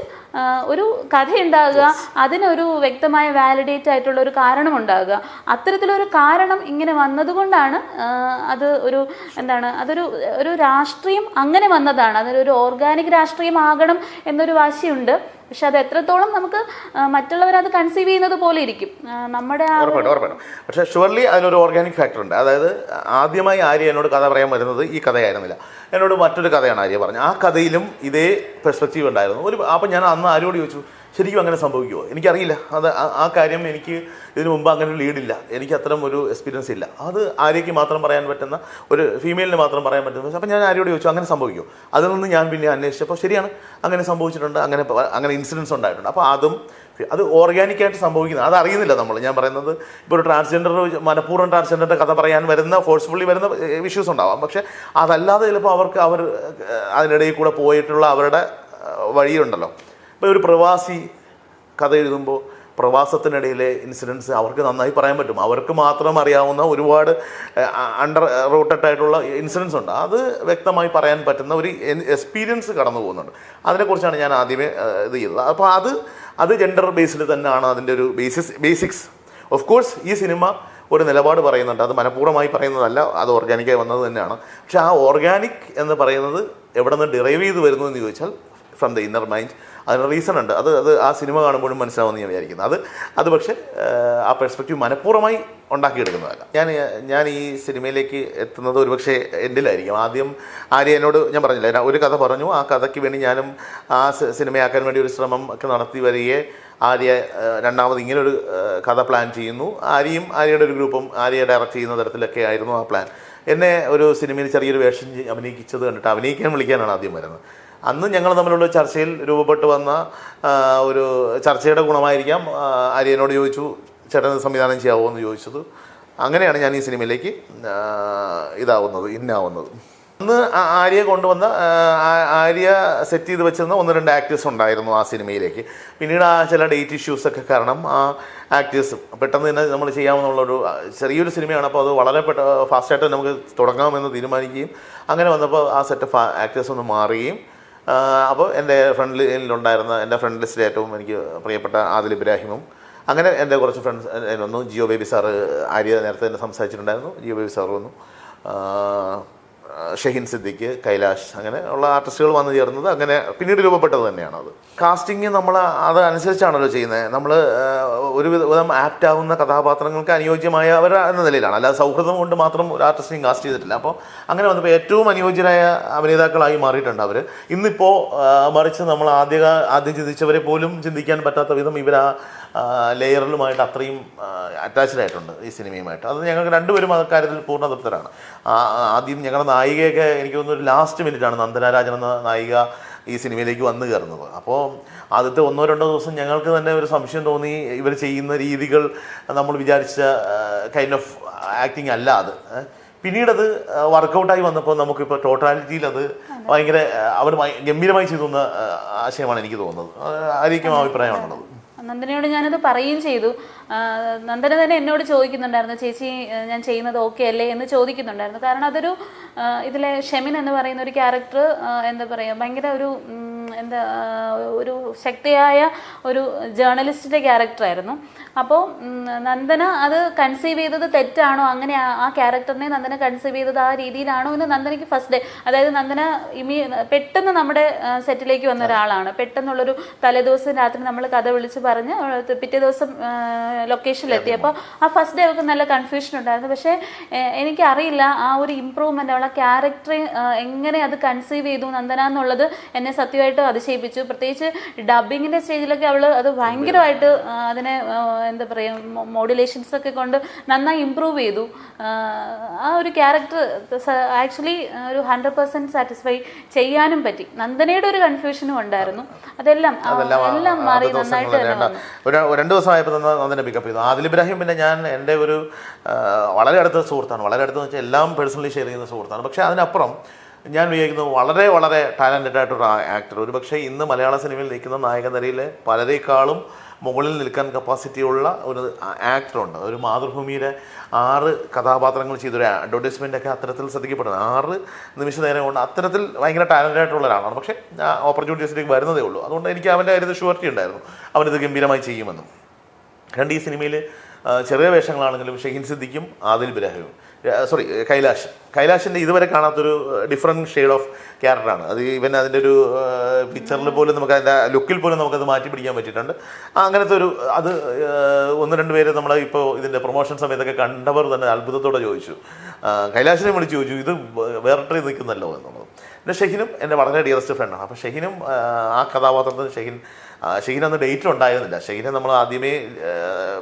[SPEAKER 2] ഒരു കഥ ഉണ്ടാകുക അതിനൊരു വ്യക്തമായ വാലിഡേറ്റ് ആയിട്ടുള്ള ഒരു കാരണം ഉണ്ടാകുക അത്തരത്തിലൊരു കാരണം ഇങ്ങനെ വന്നതുകൊണ്ടാണ് അത് ഒരു എന്താണ് അതൊരു ഒരു രാഷ്ട്രീയം അങ്ങനെ വന്നതാണ്. അതൊരു ഓർഗാനിക് രാഷ്ട്രീയമാകണം എന്നൊരു വാശിയുണ്ട്. പക്ഷെ അത് എത്രത്തോളം നമുക്ക് മറ്റുള്ളവർ അത് കൺസീവ് ചെയ്യുന്നത് പോലെ ഇരിക്കും. നമ്മുടെ
[SPEAKER 3] പക്ഷേ ഷുവർലി അതിനൊരു ഓർഗാനിക് ഫാക്ടർ ഉണ്ട്. അതായത് ആദ്യമായി ആര്യ എന്നോട് കഥ പറയാൻ വരുന്നത് ഈ കഥയായിരുന്നില്ല. എന്നോട് മറ്റൊരു കഥയാണ് ആര്യ പറഞ്ഞത്. ആ കഥയിലും ഇതേ പെർസ്പെക്റ്റീവ് ഉണ്ടായിരുന്നു. ഒരു അപ്പം ഞാൻ അന്ന് ആരോട് ചോദിച്ചു ശരിക്കും അങ്ങനെ സംഭവിക്കുമോ എനിക്കറിയില്ല. അത് ആ- കാര്യം എനിക്ക് ഇതിനു മുമ്പ് അങ്ങനെ ഒരു ലീഡില്ല എനിക്ക് അത്തരം ഒരു എക്സ്പീരിയൻസ് ഇല്ല. അത് ആര്യയ്ക്ക് മാത്രം പറയാൻ പറ്റുന്ന ഒരു ഫീമെയിലിന് മാത്രം പറയാൻ പറ്റുന്ന അപ്പം ഞാൻ ആരോട് ചോദിച്ചു അങ്ങനെ സംഭവിക്കുമോ അതിൽ നിന്ന് ഞാൻ പിന്നെ അന്വേഷിച്ചപ്പോൾ ശരിയാണ്. അങ്ങനെ സംഭവിച്ചിട്ടുണ്ട്. അങ്ങനെ അങ്ങനെ ഇൻസിഡൻസ് ഉണ്ടായിട്ടുണ്ട്. അപ്പോൾ അതും അത് ഓർഗാനിക്കായിട്ട് സംഭവിക്കുന്നത് അത് അറിയുന്നില്ല നമ്മൾ. ഞാൻ പറയുന്നത് ഇപ്പോൾ ഒരു ട്രാൻസ്ജെൻഡർ മനഃപൂർവം ട്രാൻസ്ജെൻഡറിന്റെ കഥ പറയാൻ വരുന്ന ഫോഴ്സ്ഫുള്ളി വരുന്ന ഇഷ്യൂസ് ഉണ്ടാവാം. പക്ഷേ അതല്ലാതെ ചിലപ്പോൾ അവർക്ക് അവർ അതിനിടയിൽ കൂടെ പോയിട്ടുള്ള അവരുടെ വഴിയുണ്ടല്ലോ. ഇപ്പോൾ ഒരു പ്രവാസി കഥ എഴുതുമ്പോൾ പ്രവാസത്തിനിടയിലെ ഇൻസിഡൻസ് അവർക്ക് നന്നായി പറയാൻ പറ്റും. അവർക്ക് മാത്രം അറിയാവുന്ന ഒരുപാട് അണ്ടർ റൂട്ടഡ് ആയിട്ടുള്ള ഇൻസിഡൻസ് ഉണ്ട്. അത് വ്യക്തമായി പറയാൻ പറ്റുന്ന ഒരു എക്സ്പീരിയൻസ് കടന്നു പോകുന്നുണ്ട്. അതിനെക്കുറിച്ചാണ് ഞാൻ ആദ്യമേ ഇത് ചെയ്തത്. അപ്പോൾ അത് അത് ജെൻഡർ ബേസിൽ തന്നെയാണ് അതിന്റെ ഒരു ബേസിസ് ബേസിക്സ് ഓഫ് കോഴ്സ് ഈ സിനിമ ഒരു നിലപാട് പറയുന്നുണ്ട്. അത് മനഃപൂർവമായി പറയുന്നതല്ല അത് ഓർഗാനിക്കായി വന്നത് തന്നെയാണ്. പക്ഷേ ആ ഓർഗാനിക് എന്ന് പറയുന്നത് എവിടെ നിന്ന് ഡിറൈവ് ചെയ്ത് വരുന്നു എന്ന് ചോദിച്ചാൽ ഫ്രം ദ ഇന്നർ മൈൻഡ് അതിന് റീസൺ ഉണ്ട്. അത് അത് ആ സിനിമ കാണുമ്പോഴും മനസ്സിലാവുമെന്ന് ഞാൻ വിചാരിക്കുന്നു. അത് അത് പക്ഷേ ആ പെർസ്പെക്റ്റീവ് മനഃപൂർവമായി ഉണ്ടാക്കിയെടുക്കുന്നതല്ല. ഞാൻ ഞാൻ ഈ സിനിമയിലേക്ക് എത്തുന്നത് ഒരുപക്ഷെ എന്റിലായിരിക്കും ആദ്യം ആര്യ എന്നോട് ഞാൻ പറഞ്ഞില്ല. ഒരു കഥ പറഞ്ഞു. ആ കഥയ്ക്ക് വേണ്ടി ഞാനും ആ സിനിമയാക്കാൻ വേണ്ടി ഒരു ശ്രമം ഒക്കെ നടത്തി വരികയെ ആര്യ രണ്ടാമത് ഇങ്ങനൊരു കഥ പ്ലാൻ ചെയ്യുന്നു. ആര്യയും ആര്യയുടെ ഒരു ഗ്രൂപ്പും ആര്യ ഡയറക്റ്റ് ചെയ്യുന്ന തരത്തിലൊക്കെ ആയിരുന്നു ആ പ്ലാൻ എന്നെ ഒരു സിനിമയിൽ ചെറിയൊരു വേഷം അഭിനയിച്ചത് കണ്ടിട്ട് അഭിനയിക്കാൻ വിളിക്കാനാണ് ആദ്യം വരുന്നത്. അന്ന് ഞങ്ങൾ തമ്മിലുള്ള ചർച്ചയിൽ രൂപപ്പെട്ട് വന്ന ഒരു ചർച്ചയുടെ ഗുണമായിരിക്കാം ആര്യനോട് ചോദിച്ചു ചേട്ടൻ സംവിധാനം ചെയ്യാവോ? എന്ന് ചോദിച്ചത്. അങ്ങനെയാണ് ഞാൻ ഈ സിനിമയിലേക്ക് ഇതാവുന്നത് ഇന്നാവുന്നത്. അന്ന് ആ- ആര്യയെ കൊണ്ടുവന്ന ആര്യ സെറ്റ് ചെയ്ത് വെച്ചിരുന്ന ഒന്ന് രണ്ട് ആക്ടേഴ്സ് ഉണ്ടായിരുന്നു ആ സിനിമയിലേക്ക്. പിന്നീട് ആ ചില ഡേറ്റ് ഇഷ്യൂസൊക്കെ കാരണം ആ ആക്ടേഴ്സ് പെട്ടെന്ന് തന്നെ നമ്മൾ ചെയ്യാമെന്നുള്ളൊരു ചെറിയൊരു സിനിമയാണ്. അപ്പോൾ അത് വളരെ പെട്ട ഫാസ്റ്റായിട്ട് നമുക്ക് തുടങ്ങാമെന്ന് തീരുമാനിക്കുകയും അങ്ങനെ വന്നപ്പോൾ ആ സെറ്റ് ഓഫ് ആക്ടേഴ്സ് ഒന്ന് മാറുകയും അപ്പോൾ എന്റെ ഫ്രണ്ടിലുണ്ടായിരുന്ന എന്റെ ഫ്രണ്ട് ലിസ്റ്റിൽ ഏറ്റവും എനിക്ക് പ്രിയപ്പെട്ട ആദിൽ ഇബ്രാഹിമും അങ്ങനെ എന്റെ കുറച്ച് ഫ്രണ്ട്സ് വന്നു. ജിയോ ബേബി സാറ് ആര്യ നേരത്തെ തന്നെ സംസാരിച്ചിട്ടുണ്ടായിരുന്നു. ജിയോ ബേബി സാർ വന്നു. ഷഹീൻ സിദ്ദിഖ് കൈലാഷ് അങ്ങനെ ഉള്ള ആർട്ടിസ്റ്റുകൾ വന്നു ചേർന്നത് അങ്ങനെ പിന്നീട് രൂപപ്പെട്ടത് തന്നെയാണ് അത്. കാസ്റ്റിംഗ് നമ്മൾ അതനുസരിച്ചാണല്ലോ ചെയ്യുന്നത് നമ്മൾ ഒരു വിധം ആപ്റ്റ് ആവുന്ന കഥാപാത്രങ്ങൾക്ക് അനുയോജ്യമായവർ എന്ന നിലയിലാണ്. അല്ലാതെ സൗഹൃദം കൊണ്ട് മാത്രം ഒരു ആർട്ടിസ്റ്റിനെ കാസ്റ്റ് ചെയ്തിട്ടില്ല. അപ്പോൾ അങ്ങനെ വന്നപ്പോൾ ഏറ്റവും അനുയോജ്യരായ അഭിനേതാക്കളായി മാറിയിട്ടുണ്ട് അവർ ഇന്നിപ്പോൾ മറിച്ച് നമ്മൾ ആദ്യ ആദ്യം ചിന്തിച്ചവരെ പോലും ചിന്തിക്കാൻ പറ്റാത്ത വിധം ഇവർ ലെയറിലുമായിട്ട് അത്രയും അറ്റാച്ച്ഡ് ആയിട്ടുണ്ട് ഈ സിനിമയുമായിട്ട്. അത് ഞങ്ങൾക്ക് രണ്ടുപേരും ആ കാര്യത്തിൽ പൂർണ തൃപ്തരാണ് ആദ്യം ഞങ്ങളുടെ നായികയൊക്കെ എനിക്ക് തോന്നുന്നു ഒരു ലാസ്റ്റ് മിനിറ്റാണ് നന്ദനാരാജൻ എന്ന നായിക ഈ സിനിമയിലേക്ക് വന്നു കയറുന്നത്. അപ്പോൾ ആദ്യത്തെ ഒന്നോ രണ്ടോ ദിവസം ഞങ്ങൾക്ക് തന്നെ ഒരു സംശയം തോന്നി ഇവർ ചെയ്യുന്ന രീതികൾ നമ്മൾ വിചാരിച്ച കൈൻഡ് ഓഫ് ആക്ടിങ് അല്ല അത്. പിന്നീടത് വർക്കൗട്ടായി വന്നപ്പോൾ നമുക്കിപ്പോൾ ടോട്ടാലിറ്റിയിൽ അത് ഭയങ്കര അവർ ഗംഭീരമായി ചെയ്തു ആശയമാണ് എനിക്ക് തോന്നുന്നത്. ആയിരിക്കും അഭിപ്രായമാണുള്ളത്
[SPEAKER 2] നന്ദനയോട് ഞാനത് പറയുകയും ചെയ്തു. നന്ദന തന്നെ എന്നോട് ചോദിക്കുന്നുണ്ടായിരുന്നു ചേച്ചി ഞാൻ ചെയ്യുന്നത് ഓക്കെ അല്ലേ? എന്ന് ചോദിക്കുന്നുണ്ടായിരുന്നു. കാരണം അതൊരു ഇതിലെ ഷെമിൻ എന്ന് പറയുന്ന ഒരു ക്യാരക്ടർ എന്താ പറയുക ഭയങ്കര ഒരു എന്താ ഒരു ശക്തിയായ ഒരു ജേർണലിസ്റ്റിന്റെ ക്യാരക്ടറായിരുന്നു അപ്പോൾ നന്ദന അത് കൺസീവ് ചെയ്തത് തെറ്റാണോ? അങ്ങനെ ആ- ക്യാരക്ടറിനെ നന്ദന കൺസീവ് ചെയ്തത് ആ രീതിയിലാണോ എന്ന് നന്ദനയ്ക്ക് ഫസ്റ്റ് ഡേ അതായത് നന്ദന ഇമി പെട്ടെന്ന് നമ്മുടെ സെറ്റിലേക്ക് വന്ന ഒരാളാണ്. പെട്ടെന്നുള്ളൊരു തലേദിവസം രാത്രി നമ്മൾ കഥ വിളിച്ച് പറഞ്ഞ് പിറ്റേ ദിവസം ലൊക്കേഷനിലെത്തി അപ്പോൾ ആ ഫസ്റ്റ് ഡേ അവൾക്ക് നല്ല കൺഫ്യൂഷൻ ഉണ്ടായിരുന്നു. പക്ഷേ എനിക്കറിയില്ല ആ ഒരു ഇമ്പ്രൂവ്മെന്റ് അവളെ ക്യാരക്ടറെ എങ്ങനെ അത് കൺസീവ് ചെയ്തു നന്ദന എന്നുള്ളത് എന്നെ സത്യമായിട്ട് അതിശയിപ്പിച്ചു. പ്രത്യേകിച്ച് ഡബിങ്ങിന്റെ സ്റ്റേജിലൊക്കെ അവൾ അത് ഭയങ്കരമായിട്ട് അതിനെ എന്താ പറയുക മോഡുലേഷൻസ് ഒക്കെ കൊണ്ട് നന്നായി ഇമ്പ്രൂവ് ചെയ്തു. ആ, ഒരു ക്യാരക്ടർ ആക്ച്വലി ഒരു ഹൺഡ്രഡ് പെർസെന്റ് സാറ്റിസ്ഫൈ ചെയ്യാനും പറ്റി. നന്ദനയുടെ ഒരു കൺഫ്യൂഷനും ഉണ്ടായിരുന്നു. അതെല്ലാം എല്ലാം മാറി നന്നായിട്ട്
[SPEAKER 3] രണ്ട് ദിവസമായപ്പോൾ നന്ദനെ പിക്കപ്പ് ചെയ്തു. ആദിൽ ഇബ്രാഹിം പിന്നെ ഞാൻ എന്റെ ഒരു വളരെ അടുത്ത സുഹൃത്താണ്. വളരെ അടുത്തെന്ന് വെച്ചാൽ എല്ലാം പേഴ്സണലി ഷെയർ ചെയ്യുന്ന സുഹൃത്താണ്. പക്ഷേ അതിനപ്പുറം ഞാൻ വിചാരിക്കുന്നു വളരെ വളരെ ടാലന്റഡ് ആയിട്ടൊരു ആക്ടർ. ഒരു പക്ഷേ ഇന്ന് മലയാള സിനിമയിൽ നിൽക്കുന്ന നായക നിരയിൽ പലരേക്കാളും മുകളിൽ നിൽക്കാൻ കപ്പാസിറ്റി ഉള്ള ഒരു ആക്ടറുണ്ട്. ഒരു മാതൃഭൂമിയുടെ ആറ് കഥാപാത്രങ്ങൾ ചെയ്തൊരു അഡ്വർടൈസ്മെന്റ് ഒക്കെ അത്തരത്തിൽ ശ്രദ്ധിക്കപ്പെടുന്നത് ആറ് നിമിഷ നേരം കൊണ്ട് അത്തരത്തിൽ ഭയങ്കര ടാലന്റ് ആയിട്ടുള്ള ഒരാളാണ്. പക്ഷേ ഓപ്പർച്യൂണിറ്റീസിലേക്ക് വരുന്നതേ ഉള്ളൂ. അതുകൊണ്ട് എനിക്ക് അവന്റെ കാര്യത്തിൽ ഷുവർട്ടി ഉണ്ടായിരുന്നു. അവനിത് ഗംഭീരമായി ചെയ്യുമെന്നും. രണ്ട് ഈ സിനിമയിൽ ചെറിയ വേഷങ്ങളാണെങ്കിലും ഷഹീൻ സിദ്ദിഖും ആദിൽ ഇബ്രാഹിമും സോറി കൈലാഷ്. കൈലാഷിന്റെ ഇതുവരെ കാണാത്തൊരു ഡിഫറെന്റ് ഷെയ്ഡ് ഓഫ് ക്യാരക്ടറാണ് അത് ഇവൻ അതിന്റെ ഒരു പിക്ചറിൽ പോലും നമുക്ക് അതിന്റെ ലുക്കിൽ പോലും നമുക്കത് മാറ്റി പിടിക്കാൻ പറ്റിയിട്ടുണ്ട്. അങ്ങനത്തെ ഒരു അത് ഒന്ന് രണ്ട് പേര് നമ്മൾ ഇപ്പോൾ ഇതിന്റെ പ്രൊമോഷൻ സമയത്തൊക്കെ കണ്ടവർ തന്നെ അത്ഭുതത്തോടെ ചോദിച്ചു. കൈലാഷിനെ വിളിച്ച് ചോദിച്ചു ഇത് വേറിട്ട് നിൽക്കുന്നല്ലോ എന്നുള്ളത്. പിന്നെ ഷെഹിനും എന്റെ വളരെ ഡിയറസ്റ്റ് ഫ്രണ്ടാണ് അപ്പോൾ ഷെഹിനും ആ കഥാപാത്രത്തിന് ഷഹീൻ ആ, ഷഹീൻ അന്ന് ഡേറ്റ് ഉണ്ടായിരുന്നില്ല. ഷെയ്നെ നമ്മൾ ആദ്യമേ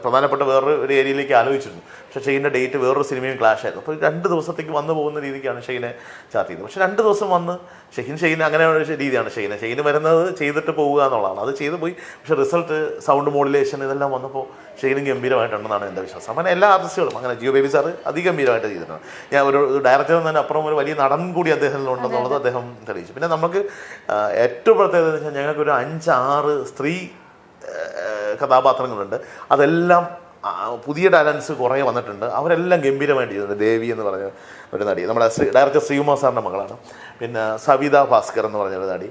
[SPEAKER 3] പ്രധാനപ്പെട്ട വേറൊരു ഒരു ഏരിയയിലേക്ക് ആലോചിച്ചിരുന്നു. പക്ഷേ ഷഹീന്റെ ഡേറ്റ് വേറൊരു സിനിമയും ക്ലാഷ് ആയിരുന്നു. അപ്പോൾ രണ്ട് ദിവസത്തേക്ക് വന്നു പോകുന്ന രീതിക്കാണ് ഷെയ്നെ ചാർട്ട് ചെയ്തത്. പക്ഷേ രണ്ട് ദിവസം വന്ന് ഷെഹിൻ ഷെയ്ൻ അങ്ങനെ ഒരു രീതിയാണ് ഷഹീനെ ഷഹീന് വരുന്നത് ചെയ്തിട്ട് പോവുക എന്നുള്ളതാണ്. അത് ചെയ്തു പോയി. പക്ഷേ റിസൾട്ട് സൗണ്ട് മോഡുലേഷൻ ഇതെല്ലാം വന്നപ്പോൾ ഷെയ്നും ഗംഭീരമായിട്ടുണ്ടെന്നാണ് എന്റെ വിശ്വാസം. അങ്ങനെ എല്ലാ ആർട്ടിസ്റ്റുകളും അങ്ങനെ ജിയോ ബേബി സാറ് അതിഗംഭീരമായിട്ട് ചെയ്തിട്ടുണ്ട്. ഞാൻ ഒരു ഡയറക്ടർ തന്നെ അപ്പുറം ഒരു വലിയ നടൻ കൂടി അദ്ദേഹത്തിലുണ്ടെന്നുള്ളത് അദ്ദേഹം തെളിയിച്ചു. പിന്നെ നമുക്ക് ഏറ്റവും പ്രത്യേകത എന്ന് വെച്ചാൽ ഞങ്ങൾക്കൊരു അഞ്ചാറ് സ്ത്രീ കഥാപാത്രങ്ങളുണ്ട്. അതെല്ലാം പുതിയ ടാലൻസ് കുറേ വന്നിട്ടുണ്ട്. അവരെല്ലാം ഗംഭീരമായിട്ട് ചെയ്തിട്ടുണ്ട് ദേവി എന്ന് പറഞ്ഞ ഒരു നടി. നമ്മുടെ ശ്രീ ഡയറക്ടർ ശ്രീകുമാർ സാറിന്റെ മകളാണ്. പിന്നെ സവിത ഭാസ്കർ എന്ന് പറഞ്ഞൊരു നടി.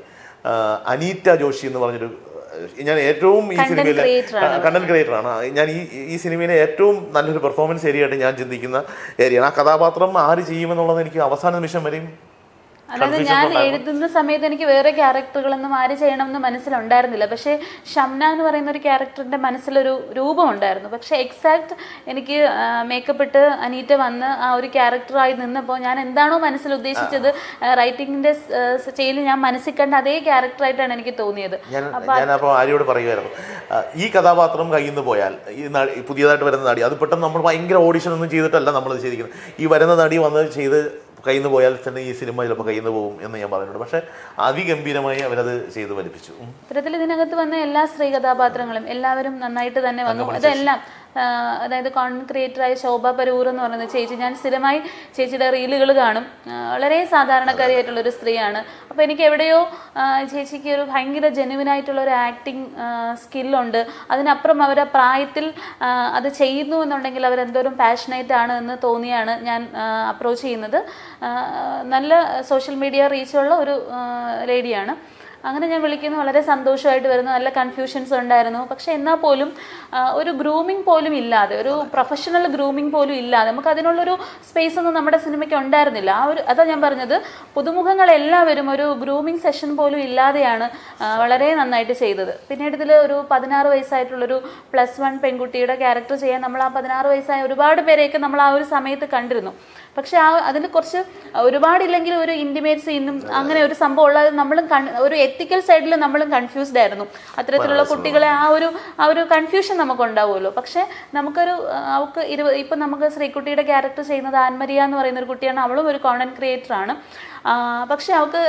[SPEAKER 3] അനീറ്റ ജോഷി എന്ന് പറഞ്ഞൊരു ഞാൻ ഏറ്റവും ഈ
[SPEAKER 2] സിനിമയിൽ
[SPEAKER 3] സിനിമയിലെ കണ്ടന്റ് ക്രിയേറ്റർ ആണ്. ഞാൻ ഈ ഈ സിനിമയിലെ ഏറ്റവും നല്ലൊരു പെർഫോമൻസ് ഏരിയ ആയിട്ട് ഞാൻ ചിന്തിക്കുന്ന ഏരിയയാണ് ആ കഥാപാത്രം ആര് ചെയ്യുമെന്നുള്ളത് എനിക്ക് അവസാന നിമിഷം വരെയും
[SPEAKER 2] അതായത് ഞാൻ എഴുതുന്ന സമയത്ത് എനിക്ക് വേറെ ക്യാരക്ടറുകളൊന്നും ആര് ചെയ്യണമെന്ന് മനസ്സിലുണ്ടായിരുന്നില്ല. പക്ഷേ ഷംന എന്ന് പറയുന്ന ഒരു ക്യാരക്ടറിന്റെ മനസ്സിലൊരു രൂപം ഉണ്ടായിരുന്നു. പക്ഷേ എക്സാക്ട് എനിക്ക് മേക്കപ്പ് ഇട്ട് അനീറ്റ വന്ന് ആ ഒരു ക്യാരക്ടറായി നിന്നപ്പോൾ ഞാൻ എന്താണോ മനസ്സിൽ ഉദ്ദേശിച്ചത് റൈറ്റിംഗിന്റെ ചെയ്യൽ ഞാൻ മനസ്സിൽ കണ്ട അതേ ക്യാരക്ടറായിട്ടാണ് എനിക്ക് തോന്നിയത്.
[SPEAKER 3] ഞാൻ അപ്പോൾ ആര്യോട് പറയുമായിരുന്നു ഈ കഥാപാത്രം കയ്യിൽ നിന്ന് പോയാൽ ഈ പുതിയതായിട്ട് വരുന്ന നടി അത് പെട്ടെന്ന് നമ്മൾ ഭയങ്കര ഓഡിഷൻ ഒന്നും ചെയ്തിട്ടല്ല നമ്മൾ ചെയ്തിരിക്കുന്നത് ഈ വരുന്ന നടി വന്ന് ചെയ്ത് കയ്യിൽ നിന്ന് പോയാൽ തന്നെ ഈ സിനിമ ചിലപ്പോൾ കയ്യിൽ നിന്ന് പോകും എന്ന് ഞാൻ പറഞ്ഞിട്ടുണ്ട്. പക്ഷേ അതിഗംഭീരമായി അവരത് ചെയ്ത് വലിപ്പിച്ചു.
[SPEAKER 2] ഇത്തരത്തിൽ ഇതിനകത്ത് വന്ന എല്ലാ സ്ത്രീ കഥാപാത്രങ്ങളും എല്ലാവരും നന്നായിട്ട് തന്നെ വന്നു. ഇതെല്ലാം ആ, അതായത് കോണ്ടന്റ് ക്രിയേറ്ററായ ശോഭ പരൂർ എന്ന് പറയുന്ന ചേച്ചി. ഞാൻ സ്ഥിരമായി ചേച്ചിയുടെ റീലുകൾ കാണും. വളരെ സാധാരണക്കാരിയായിട്ടുള്ള ഒരു സ്ത്രീയാണ്. അപ്പോൾ എനിക്ക് എവിടെയോ ചേച്ചിക്ക് ഒരു ഭയങ്കര ജെനുവിൻ ആയിട്ടുള്ള ഒരു ആക്ടിങ് സ്കില്ലുണ്ട് അതിനപ്പുറം അവരെ പ്രായത്തിൽ അത് ചെയ്യുന്നു എന്നുണ്ടെങ്കിൽ അവരെന്തോരം പാഷനേറ്റ് ആണ് എന്ന് തോന്നിയാണ് ഞാൻ അപ്രോച്ച് ചെയ്യുന്നത്. നല്ല സോഷ്യൽ മീഡിയ റീച്ചുള്ള ഒരു ലേഡിയാണ് അങ്ങനെ ഞാൻ വിളിക്കുന്നത് വളരെ സന്തോഷമായിട്ട് വരുന്നു. നല്ല കൺഫ്യൂഷൻസ് ഉണ്ടായിരുന്നു. പക്ഷെ എന്നാൽ പോലും ഒരു ഗ്രൂമിംഗ് പോലും ഇല്ലാതെ ഒരു പ്രൊഫഷണൽ ഗ്രൂമിംഗ് പോലും ഇല്ലാതെ നമുക്ക് അതിനുള്ളൊരു സ്പേസ് ഒന്നും നമ്മുടെ സിനിമയ്ക്ക് ഉണ്ടായിരുന്നില്ല. ആ ഒരു അതാ ഞാൻ പറഞ്ഞത്. പുതുമുഖങ്ങൾ എല്ലാവരും ഒരു ഗ്രൂമിംഗ് സെഷൻ പോലും ഇല്ലാതെയാണ് വളരെ നന്നായിട്ട് ചെയ്തത്. പിന്നീട് ഇതിൽ ഒരു പതിനാറ് വയസ്സായിട്ടുള്ളൊരു പ്ലസ് വൺ പെൺകുട്ടിയുടെ ക്യാരക്ടർ ചെയ്യാൻ നമ്മൾ ആ പതിനാറ് വയസ്സായ ഒരുപാട് പേരെയൊക്കെ നമ്മൾ ആ ഒരു സമയത്ത് കണ്ടിരുന്നു. പക്ഷെ ആ അതിന് കുറച്ച് ഒരുപാടില്ലെങ്കിൽ ഒരു ഇന്റിമേറ്റ് സീനും അങ്ങനെ ഒരു സംഭവം ഉള്ളത് നമ്മളും ഒരു എത്തിക്കൽ സൈഡിൽ നമ്മളും കൺഫ്യൂസ്ഡ് ആയിരുന്നു. അത്തരത്തിലുള്ള കുട്ടികളെ ആ ഒരു ആ ഒരു കൺഫ്യൂഷൻ നമുക്ക് ഉണ്ടാവുമല്ലോ പക്ഷെ നമുക്കൊരു അവക്ക് അവൾക്ക് ഇരുപത് ഇപ്പൊ നമുക്ക് ശ്രീകുട്ടിയുടെ ക്യാരക്ടർ ചെയ്യുന്നത് ആൻമരിയ എന്ന് പറയുന്ന ഒരു കുട്ടിയാണ്. അവളും ഒരു കോണ്ടന്റ് ക്രിയേറ്റർ ആണ്. പക്ഷെ അവൾക്ക്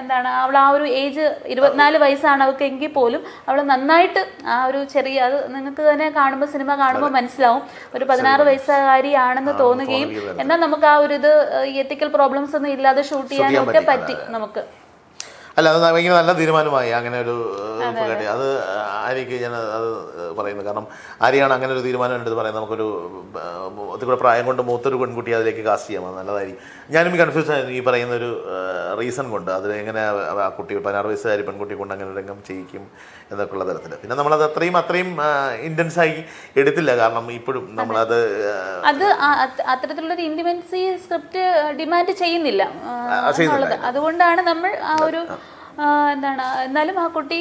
[SPEAKER 2] എന്താണ് അവൾ ആ ഒരു ഏജ് ഇരുപത്തിനാല് വയസ്സാണ് അവൾക്ക് എങ്കിൽ പോലും അവൾ നന്നായിട്ട് ആ ഒരു ചെറിയ അത് നിങ്ങൾക്ക് തന്നെ കാണുമ്പോൾ സിനിമ കാണുമ്പോൾ മനസ്സിലാവും. ഒരു പതിനാറ് വയസ്സുകാരിയാണെന്ന് തോന്നുകയും എന്നാൽ നമുക്ക് ആ ഒരു ഇത് എത്തിക്കൽ പ്രോബ്ലംസ് ഒന്നും ഇല്ലാതെ ഷൂട്ട് ചെയ്യാനൊക്കെ പറ്റി നമുക്ക്.
[SPEAKER 3] അല്ല അത് ഭയങ്കര നല്ല തീരുമാനമായി. അങ്ങനെ ഒരു കാര്യം അത് ആര്യക്ക് ഞാൻ അത് പറയുന്നു. കാരണം ആര്യാണ് അങ്ങനെ ഒരു തീരുമാനം എടുത്ത് പറയുന്നത്. നമുക്കൊരു ഒത്തിരി കൂടെ പ്രായം കൊണ്ട് മൂത്തൊരു പെൺകുട്ടി അതിലേക്ക് കാസ്റ്റ് ചെയ്യാം. നല്ലതായിരിക്കും. ഞാനും കൺഫ്യൂസ് ആയിരുന്നു ഈ പറയുന്ന ഒരു റീസൺ കൊണ്ട്. അത് എങ്ങനെ ആ- കുട്ടി പതിനാറ് വയസ്സുകാരി പെൺകുട്ടി കൊണ്ട് അങ്ങനെ രംഗം ചെയ്യിക്കും എന്നൊക്കെയുള്ള തരത്തിൽ പിന്നെ നമ്മളത് അത്രയും അത്രയും ഇന്റൻസ് ആയി എടുത്തില്ല. കാരണം ഇപ്പോഴും നമ്മളത്
[SPEAKER 2] അത്. അത്തരത്തിലുള്ള ഇന്റിമൻസി സ്ക്രിപ്റ്റ് ഡിമാൻഡ് ചെയ്യുന്നില്ല. അതുകൊണ്ടാണ് നമ്മൾ ആ ഒരു എന്താണ് എന്നാലും ആ കുട്ടി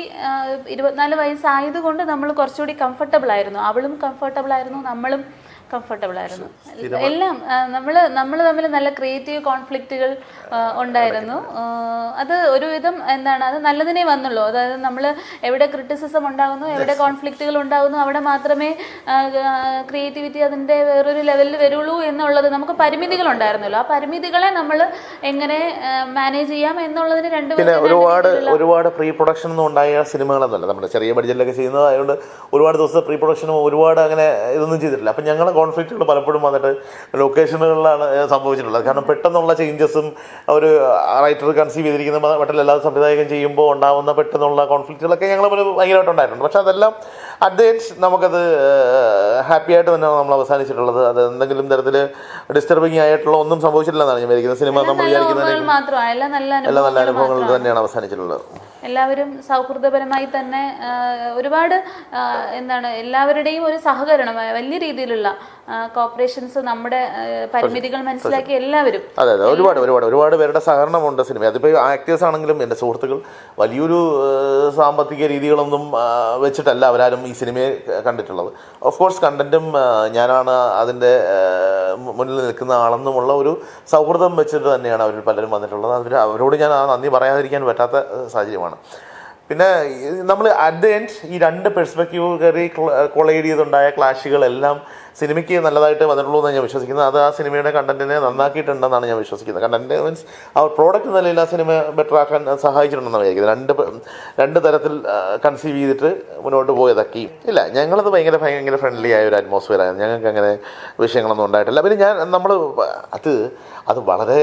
[SPEAKER 2] ഇരുപത്തിനാല് വയസ്സായതുകൊണ്ട് നമ്മൾ കുറച്ചുകൂടി കംഫർട്ടബിൾ ആയിരുന്നു. അവളും കംഫർട്ടബിൾ ആയിരുന്നു നമ്മളും കംഫർട്ടബിൾ ആയിരുന്നു. എല്ലാം നമ്മൾ നമ്മൾ തമ്മിൽ നല്ല ക്രിയേറ്റീവ് കോൺഫ്ലിക്റ്റുകൾ ഉണ്ടായിരുന്നു. അത്. ഒരുവിധം എന്താണ് അത് നല്ലതിനെ വന്നുള്ളൂ. അതായത് നമ്മൾ എവിടെ ക്രിറ്റിസിസം ഉണ്ടാകുന്നു എവിടെ കോൺഫ്ലിക്റ്റുകൾ ഉണ്ടാകുന്നു അവിടെ മാത്രമേ ക്രിയേറ്റിവിറ്റി അതിന്റെ വേറൊരു ലെവലിൽ വരുള്ളൂ എന്നുള്ളത് നമുക്ക് പരിമിതികൾ ഉണ്ടായിരുന്നല്ലോ. ആ പരിമിതികളെ നമ്മൾ എങ്ങനെ മാനേജ് ചെയ്യാം എന്നുള്ളതിന് രണ്ട്
[SPEAKER 3] ഒരുപാട് ഒരുപാട് പ്രീ പ്രൊഡക്ഷൻ ഒന്നും ഉണ്ടായ സിനിമകളൊന്നുമല്ല നമ്മുടെ ചെറിയ ബഡ്ജറ്റിലൊക്കെ ചെയ്യുന്നത് അതുകൊണ്ട് ഒരുപാട് ദിവസത്തെ പ്രീ പ്രൊഡക്ഷനും ഒരുപാട് അങ്ങനെ ഇതൊന്നും ചെയ്തിട്ടില്ല. അപ്പം ഞങ്ങളുടെ കോൺഫ്ലിക്റ്റുകൾ പലപ്പോഴും വന്നിട്ട് ലൊക്കേഷനുകളിലാണ് സംഭവിച്ചിട്ടുള്ളത്. കാരണം പെട്ടെന്നുള്ള ചേഞ്ചസും ഒരു റൈറ്റർ കൺസീവ് ചെയ്തിരിക്കുന്ന മട്ടിൽ എല്ലാ സംവിധായകൻ ചെയ്യുമ്പോൾ ഉണ്ടാകുന്ന പെട്ടെന്നുള്ള കോൺഫ്ലിക്റ്റുകളൊക്കെ ഞങ്ങൾ ഭയങ്കരമായിട്ട് ഉണ്ടായിട്ടുണ്ട്. പക്ഷേ അതെല്ലാം അറ്റ് ദ എൻഡ് നമുക്കത് ഹാപ്പി ആയിട്ട് തന്നെയാണ് നമ്മൾ അവസാനിച്ചിട്ടുള്ളത്. അത് എന്തെങ്കിലും തരത്തിൽ ഡിസ്റ്റർബിങ് ആയിട്ടുള്ള ഒന്നും സംഭവിച്ചിട്ടില്ലെന്നാണ് ഞാൻ വിചാരിക്കുന്നത്. സിനിമ നമ്മൾ വിചാരിക്കുന്നത്
[SPEAKER 2] എല്ലാ നല്ല അനുഭവങ്ങൾ
[SPEAKER 3] തന്നെയാണ് അവസാനിച്ചിട്ടുള്ളത്.
[SPEAKER 2] എല്ലാവരും സൗഹൃദപരമായി തന്നെ ഒരുപാട് എന്താണ് എല്ലാവരുടെയും ഒരു സഹകരണം വലിയ രീതിയിലുള്ള കോപ്പറേഷൻസ് നമ്മുടെ പരിമിതികൾ മനസ്സിലാക്കി എല്ലാവരും.
[SPEAKER 3] അതെ അതെ. ഒരുപാട് ഒരുപാട് ഒരുപാട് പേരുടെ സഹകരണമുണ്ട് സിനിമ അതിപ്പോൾ ആക്ടേഴ്സ് ആണെങ്കിലും എന്റെ സുഹൃത്തുക്കൾ വലിയൊരു സാമ്പത്തിക രീതികളൊന്നും വെച്ചിട്ടല്ല അവരാരും ഈ സിനിമയെ കണ്ടിട്ടുള്ളത്. ഓഫ് കോഴ്സ് കണ്ടന്റും ഞാനാണ് അതിന്റെ മുന്നിൽ നിൽക്കുന്ന ആളെന്നുമുള്ള ഒരു സൗഹൃദം വെച്ചിട്ട് തന്നെയാണ് അവർ പലരും വന്നിട്ടുള്ളത്. അവർ അവരോട് ഞാൻ ആ നന്ദി പറയാതിരിക്കാൻ പറ്റാത്ത സാഹചര്യമാണ്. പിന്നെ നമ്മൾ അറ്റ് ദ എൻഡ് ഈ രണ്ട് പെർസ്പെക്റ്റീവ് കയറി കൊളൈഡ് ചെയ്തുണ്ടായ ക്ലാഷുകളെല്ലാം സിനിമയ്ക്ക് നല്ലതായിട്ട് വന്നിട്ടുള്ളൂ എന്ന് ഞാൻ വിശ്വസിക്കുന്നത്. അത് ആ സിനിമയുടെ കണ്ടന്റിനെ നന്നാക്കിയിട്ടുണ്ടെന്നാണ് ഞാൻ വിശ്വസിക്കുന്നത്. കണ്ടന്റ് മീൻസ് ആ പ്രോഡക്റ്റ് നിലയിൽ ആ സിനിമ ബെറ്റർ ആക്കാൻ സഹായിച്ചിട്ടുണ്ടെന്നാണ് വിചാരിക്കുന്നത്. രണ്ട് രണ്ട് തരത്തിൽ കൺസീവ് ചെയ്തിട്ട് മുന്നോട്ട് പോയതൊക്കെ. ഇല്ല ഞങ്ങളത് ഭയങ്കര ഭയങ്കര ഫ്രണ്ട്ലി ആയ ഒരു അറ്റ്മോസ്ഫിയർ ആയിരുന്നു. ഞങ്ങൾക്ക് അങ്ങനെ വിഷയങ്ങളൊന്നും ഉണ്ടായിട്ടില്ല. പിന്നെ ഞാൻ നമ്മൾ അത് അത് വളരെ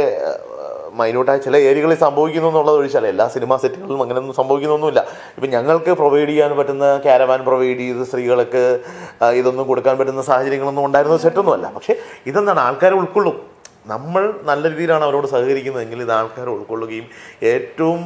[SPEAKER 3] മൈന്യൂട്ടായ ചില ഏരിയകളിൽ സംഭവിക്കുന്നു എന്നുള്ളത് ഒഴിച്ചാൽ എല്ലാ സിനിമാ സെറ്റുകളിലും അങ്ങനെയൊന്നും സംഭവിക്കുന്നൊന്നുമില്ല. ഇപ്പം ഞങ്ങൾക്ക് പ്രൊവൈഡ് ചെയ്യാൻ പറ്റുന്ന ക്യാരവാൻ പ്രൊവൈഡ് ചെയ്ത് സ്ത്രീകൾക്ക് ഇതൊന്നും കൊടുക്കാൻ പറ്റുന്ന സാഹചര്യങ്ങളൊന്നും ഉണ്ടായിരുന്ന സെറ്റൊന്നുമല്ല. പക്ഷേ ഇതെന്താണ്? ആൾക്കാരെ ഉൾക്കൊള്ളും. നമ്മൾ നല്ല രീതിയിലാണ് അവരോട് സഹകരിക്കുന്നതെങ്കിൽ ഇത് ആൾക്കാർ ഉൾക്കൊള്ളുകയും ഏറ്റവും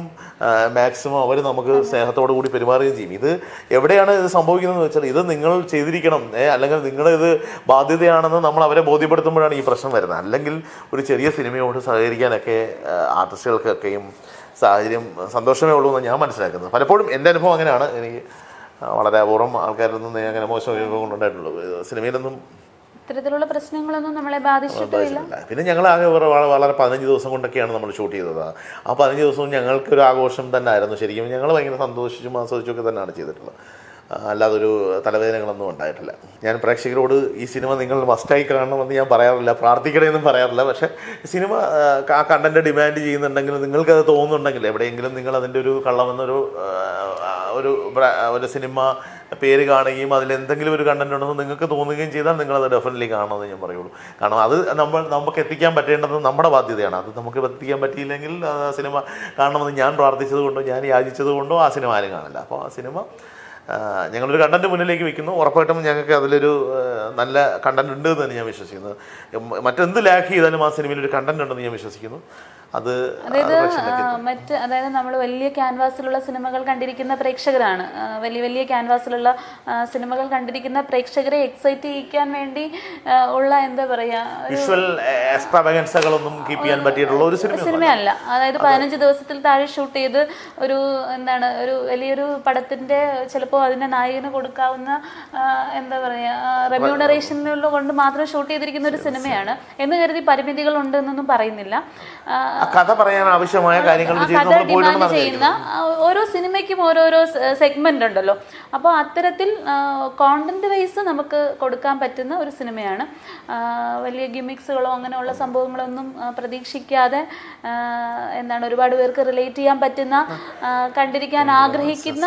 [SPEAKER 3] മാക്സിമം അവർ നമുക്ക് സ്നേഹത്തോടു കൂടി പെരുമാറുകയും ചെയ്യും. ഇത് എവിടെയാണ് ഇത് സംഭവിക്കുന്നതെന്ന് വെച്ചാൽ ഇത് നിങ്ങൾ ചെയ്തിരിക്കണം. അല്ലെങ്കിൽ നിങ്ങളുടെ ഇത് ബാധ്യതയാണെന്ന് നമ്മൾ അവരെ ബോധ്യപ്പെടുത്തുമ്പോഴാണ് ഈ പ്രശ്നം വരുന്നത്. അല്ലെങ്കിൽ ഒരു ചെറിയ സിനിമയോട് സഹകരിക്കാനൊക്കെ ആർട്ടിസ്റ്റുകൾക്കൊക്കെയും സാഹചര്യം സന്തോഷമേ ഉള്ളൂ എന്ന് ഞാൻ മനസ്സിലാക്കുന്നത്. പലപ്പോഴും എന്റെ അനുഭവം അങ്ങനെയാണ്. എനിക്ക് വളരെ അപൂർവം ആൾക്കാരിൽ നിന്ന് അങ്ങനെ മോശം അനുഭവം ഉണ്ടായിട്ടുള്ളൂ സിനിമയിലൊന്നും
[SPEAKER 2] ഇത്തരത്തിലുള്ള പ്രശ്നങ്ങളൊന്നും നമ്മളെ
[SPEAKER 3] ബാധിച്ചിട്ടില്ല. പിന്നെ ഞങ്ങൾ ആകെ വളരെ പതിനഞ്ച് ദിവസം കൊണ്ടൊക്കെയാണ് നമ്മൾ ഷൂട്ട് ചെയ്തത്. ആ പതിനഞ്ച് ദിവസവും ഞങ്ങൾക്ക് ഒരു ആഘോഷം തന്നെ ആയിരുന്നു ശരിക്കും ഞങ്ങൾ ഭയങ്കര സന്തോഷിച്ചും ആസ്വദിച്ചും ഒക്കെ തന്നെയാണ് ചെയ്തിട്ടുള്ളത്. അല്ലാതെ അല്ലാതൊരു തലവേദനകളൊന്നും ഉണ്ടായിട്ടില്ല. ഞാൻ പ്രേക്ഷകരോട് ഈ സിനിമ നിങ്ങൾ മസ്റ്റായി കാണണമെന്ന് ഞാൻ പറയാറില്ല. പ്രാർത്ഥിക്കണമെന്നും പറയാറില്ല. പക്ഷേ സിനിമ ആ, കണ്ടന്റ് ഡിമാൻഡ് ചെയ്യുന്നുണ്ടെങ്കിൽ നിങ്ങൾക്കത് തോന്നുന്നുണ്ടെങ്കിൽ എവിടെയെങ്കിലും നിങ്ങൾ അതിന്റെ ഒരു കള്ളമെന്നൊരു ഒരു ഒരു സിനിമ പേര് കാണുകയും അതിൽ എന്തെങ്കിലും ഒരു കണ്ടന്റ് ഉണ്ടെന്ന് നിങ്ങൾക്ക് തോന്നുകയും ചെയ്താൽ നിങ്ങളത് ഡെഫിനറ്റ്ലി കാണുമെന്ന് ഞാൻ പറയുള്ളൂ. കാരണം അത് നമ്മൾ നമുക്ക് എത്തിക്കാൻ പറ്റേണ്ടത് നമ്മുടെ ബാധ്യതയാണ്. അത് നമുക്ക് എത്തിക്കാൻ പറ്റിയില്ലെങ്കിൽ സിനിമ കാണണമെന്ന് ഞാൻ പ്രാർത്ഥിച്ചത് കൊണ്ടോ ഞാൻ യാചിച്ചത് കൊണ്ടോ ആ സിനിമ ആരും കാണില്ല. അപ്പോൾ ആ സിനിമ ഞങ്ങളൊരു കണ്ടന്റ് മുന്നിലേക്ക് വെക്കുന്നു. ഉറപ്പായിട്ടും ഞങ്ങൾക്ക് അതിലൊരു നല്ല കണ്ടന്റ് ഉണ്ട് എന്ന് തന്നെ ഞാൻ വിശ്വസിക്കുന്നു. മ- മറ്റെന്ത് ലാക്ക് ചെയ്താലും ആ സിനിമയിൽ ഒരു കണ്ടന്റ് ഉണ്ടെന്ന് ഞാൻ വിശ്വസിക്കുന്നു. അത്
[SPEAKER 2] അതായത് മറ്റ് അതായത് നമ്മൾ വലിയ ക്യാൻവാസിലുള്ള സിനിമകൾ കണ്ടിരിക്കുന്ന പ്രേക്ഷകരാണ്. വലിയ വലിയ ക്യാൻവാസിലുള്ള സിനിമകൾ കണ്ടിരിക്കുന്ന പ്രേക്ഷകരെ എക്സൈറ്റ് ചെയ്യിക്കാൻ വേണ്ടി ഉള്ള എന്താ പറയാ
[SPEAKER 3] വിഷ്വൽ എക്സ്ട്രാവഗൻസകളൊന്നും കീപ്പ് ചെയ്യാൻ പറ്റിയിട്ടുള്ള ഒരു
[SPEAKER 2] സിനിമയല്ല. അതായത് പതിനഞ്ച് ദിവസത്തിൽ താഴെ ഷൂട്ട് ചെയ്ത് ഒരു എന്താണ് ഒരു വലിയൊരു പടത്തിന്റെ ചിലപ്പോൾ അതിന്റെ നായകന് കൊടുക്കാവുന്ന എന്താ പറയാ റെമ്യൂണറേഷനിലുള്ള കൊണ്ട് മാത്രം ഷൂട്ട് ചെയ്തിരിക്കുന്ന ഒരു സിനിമയാണ്. എന്ന് കരുതി പരിമിതികൾ ഉണ്ട് എന്നൊന്നും പറയുന്നില്ല. ആ,
[SPEAKER 3] കഥ പറയാൻ ആവശ്യമായ കാര്യങ്ങൾ
[SPEAKER 2] കഥ ഡിമാൻഡ് ചെയ്യുന്ന ഓരോ സിനിമയ്ക്കും ഓരോരോ സെഗ്മെന്റ് ഉണ്ടല്ലോ. അപ്പോൾ അത്തരത്തിൽ കോണ്ടന്റ് വൈസ് നമുക്ക് കൊടുക്കാൻ പറ്റുന്ന ഒരു സിനിമയാണ്. ആ, വലിയ ഗിമിക്സുകളോ അങ്ങനെയുള്ള സംഭവങ്ങളൊന്നും ആ, പ്രതീക്ഷിക്കാതെ ആ, എന്താണ് ഒരുപാട് പേർക്ക് റിലേറ്റ് ചെയ്യാൻ പറ്റുന്ന ആ, കണ്ടിരിക്കാൻ ആഗ്രഹിക്കുന്ന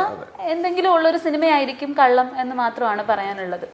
[SPEAKER 2] എന്തെങ്കിലും ഉള്ളൊരു സിനിമയായിരിക്കും കള്ളം എന്ന് മാത്രമാണ് പറയാനുള്ളത്.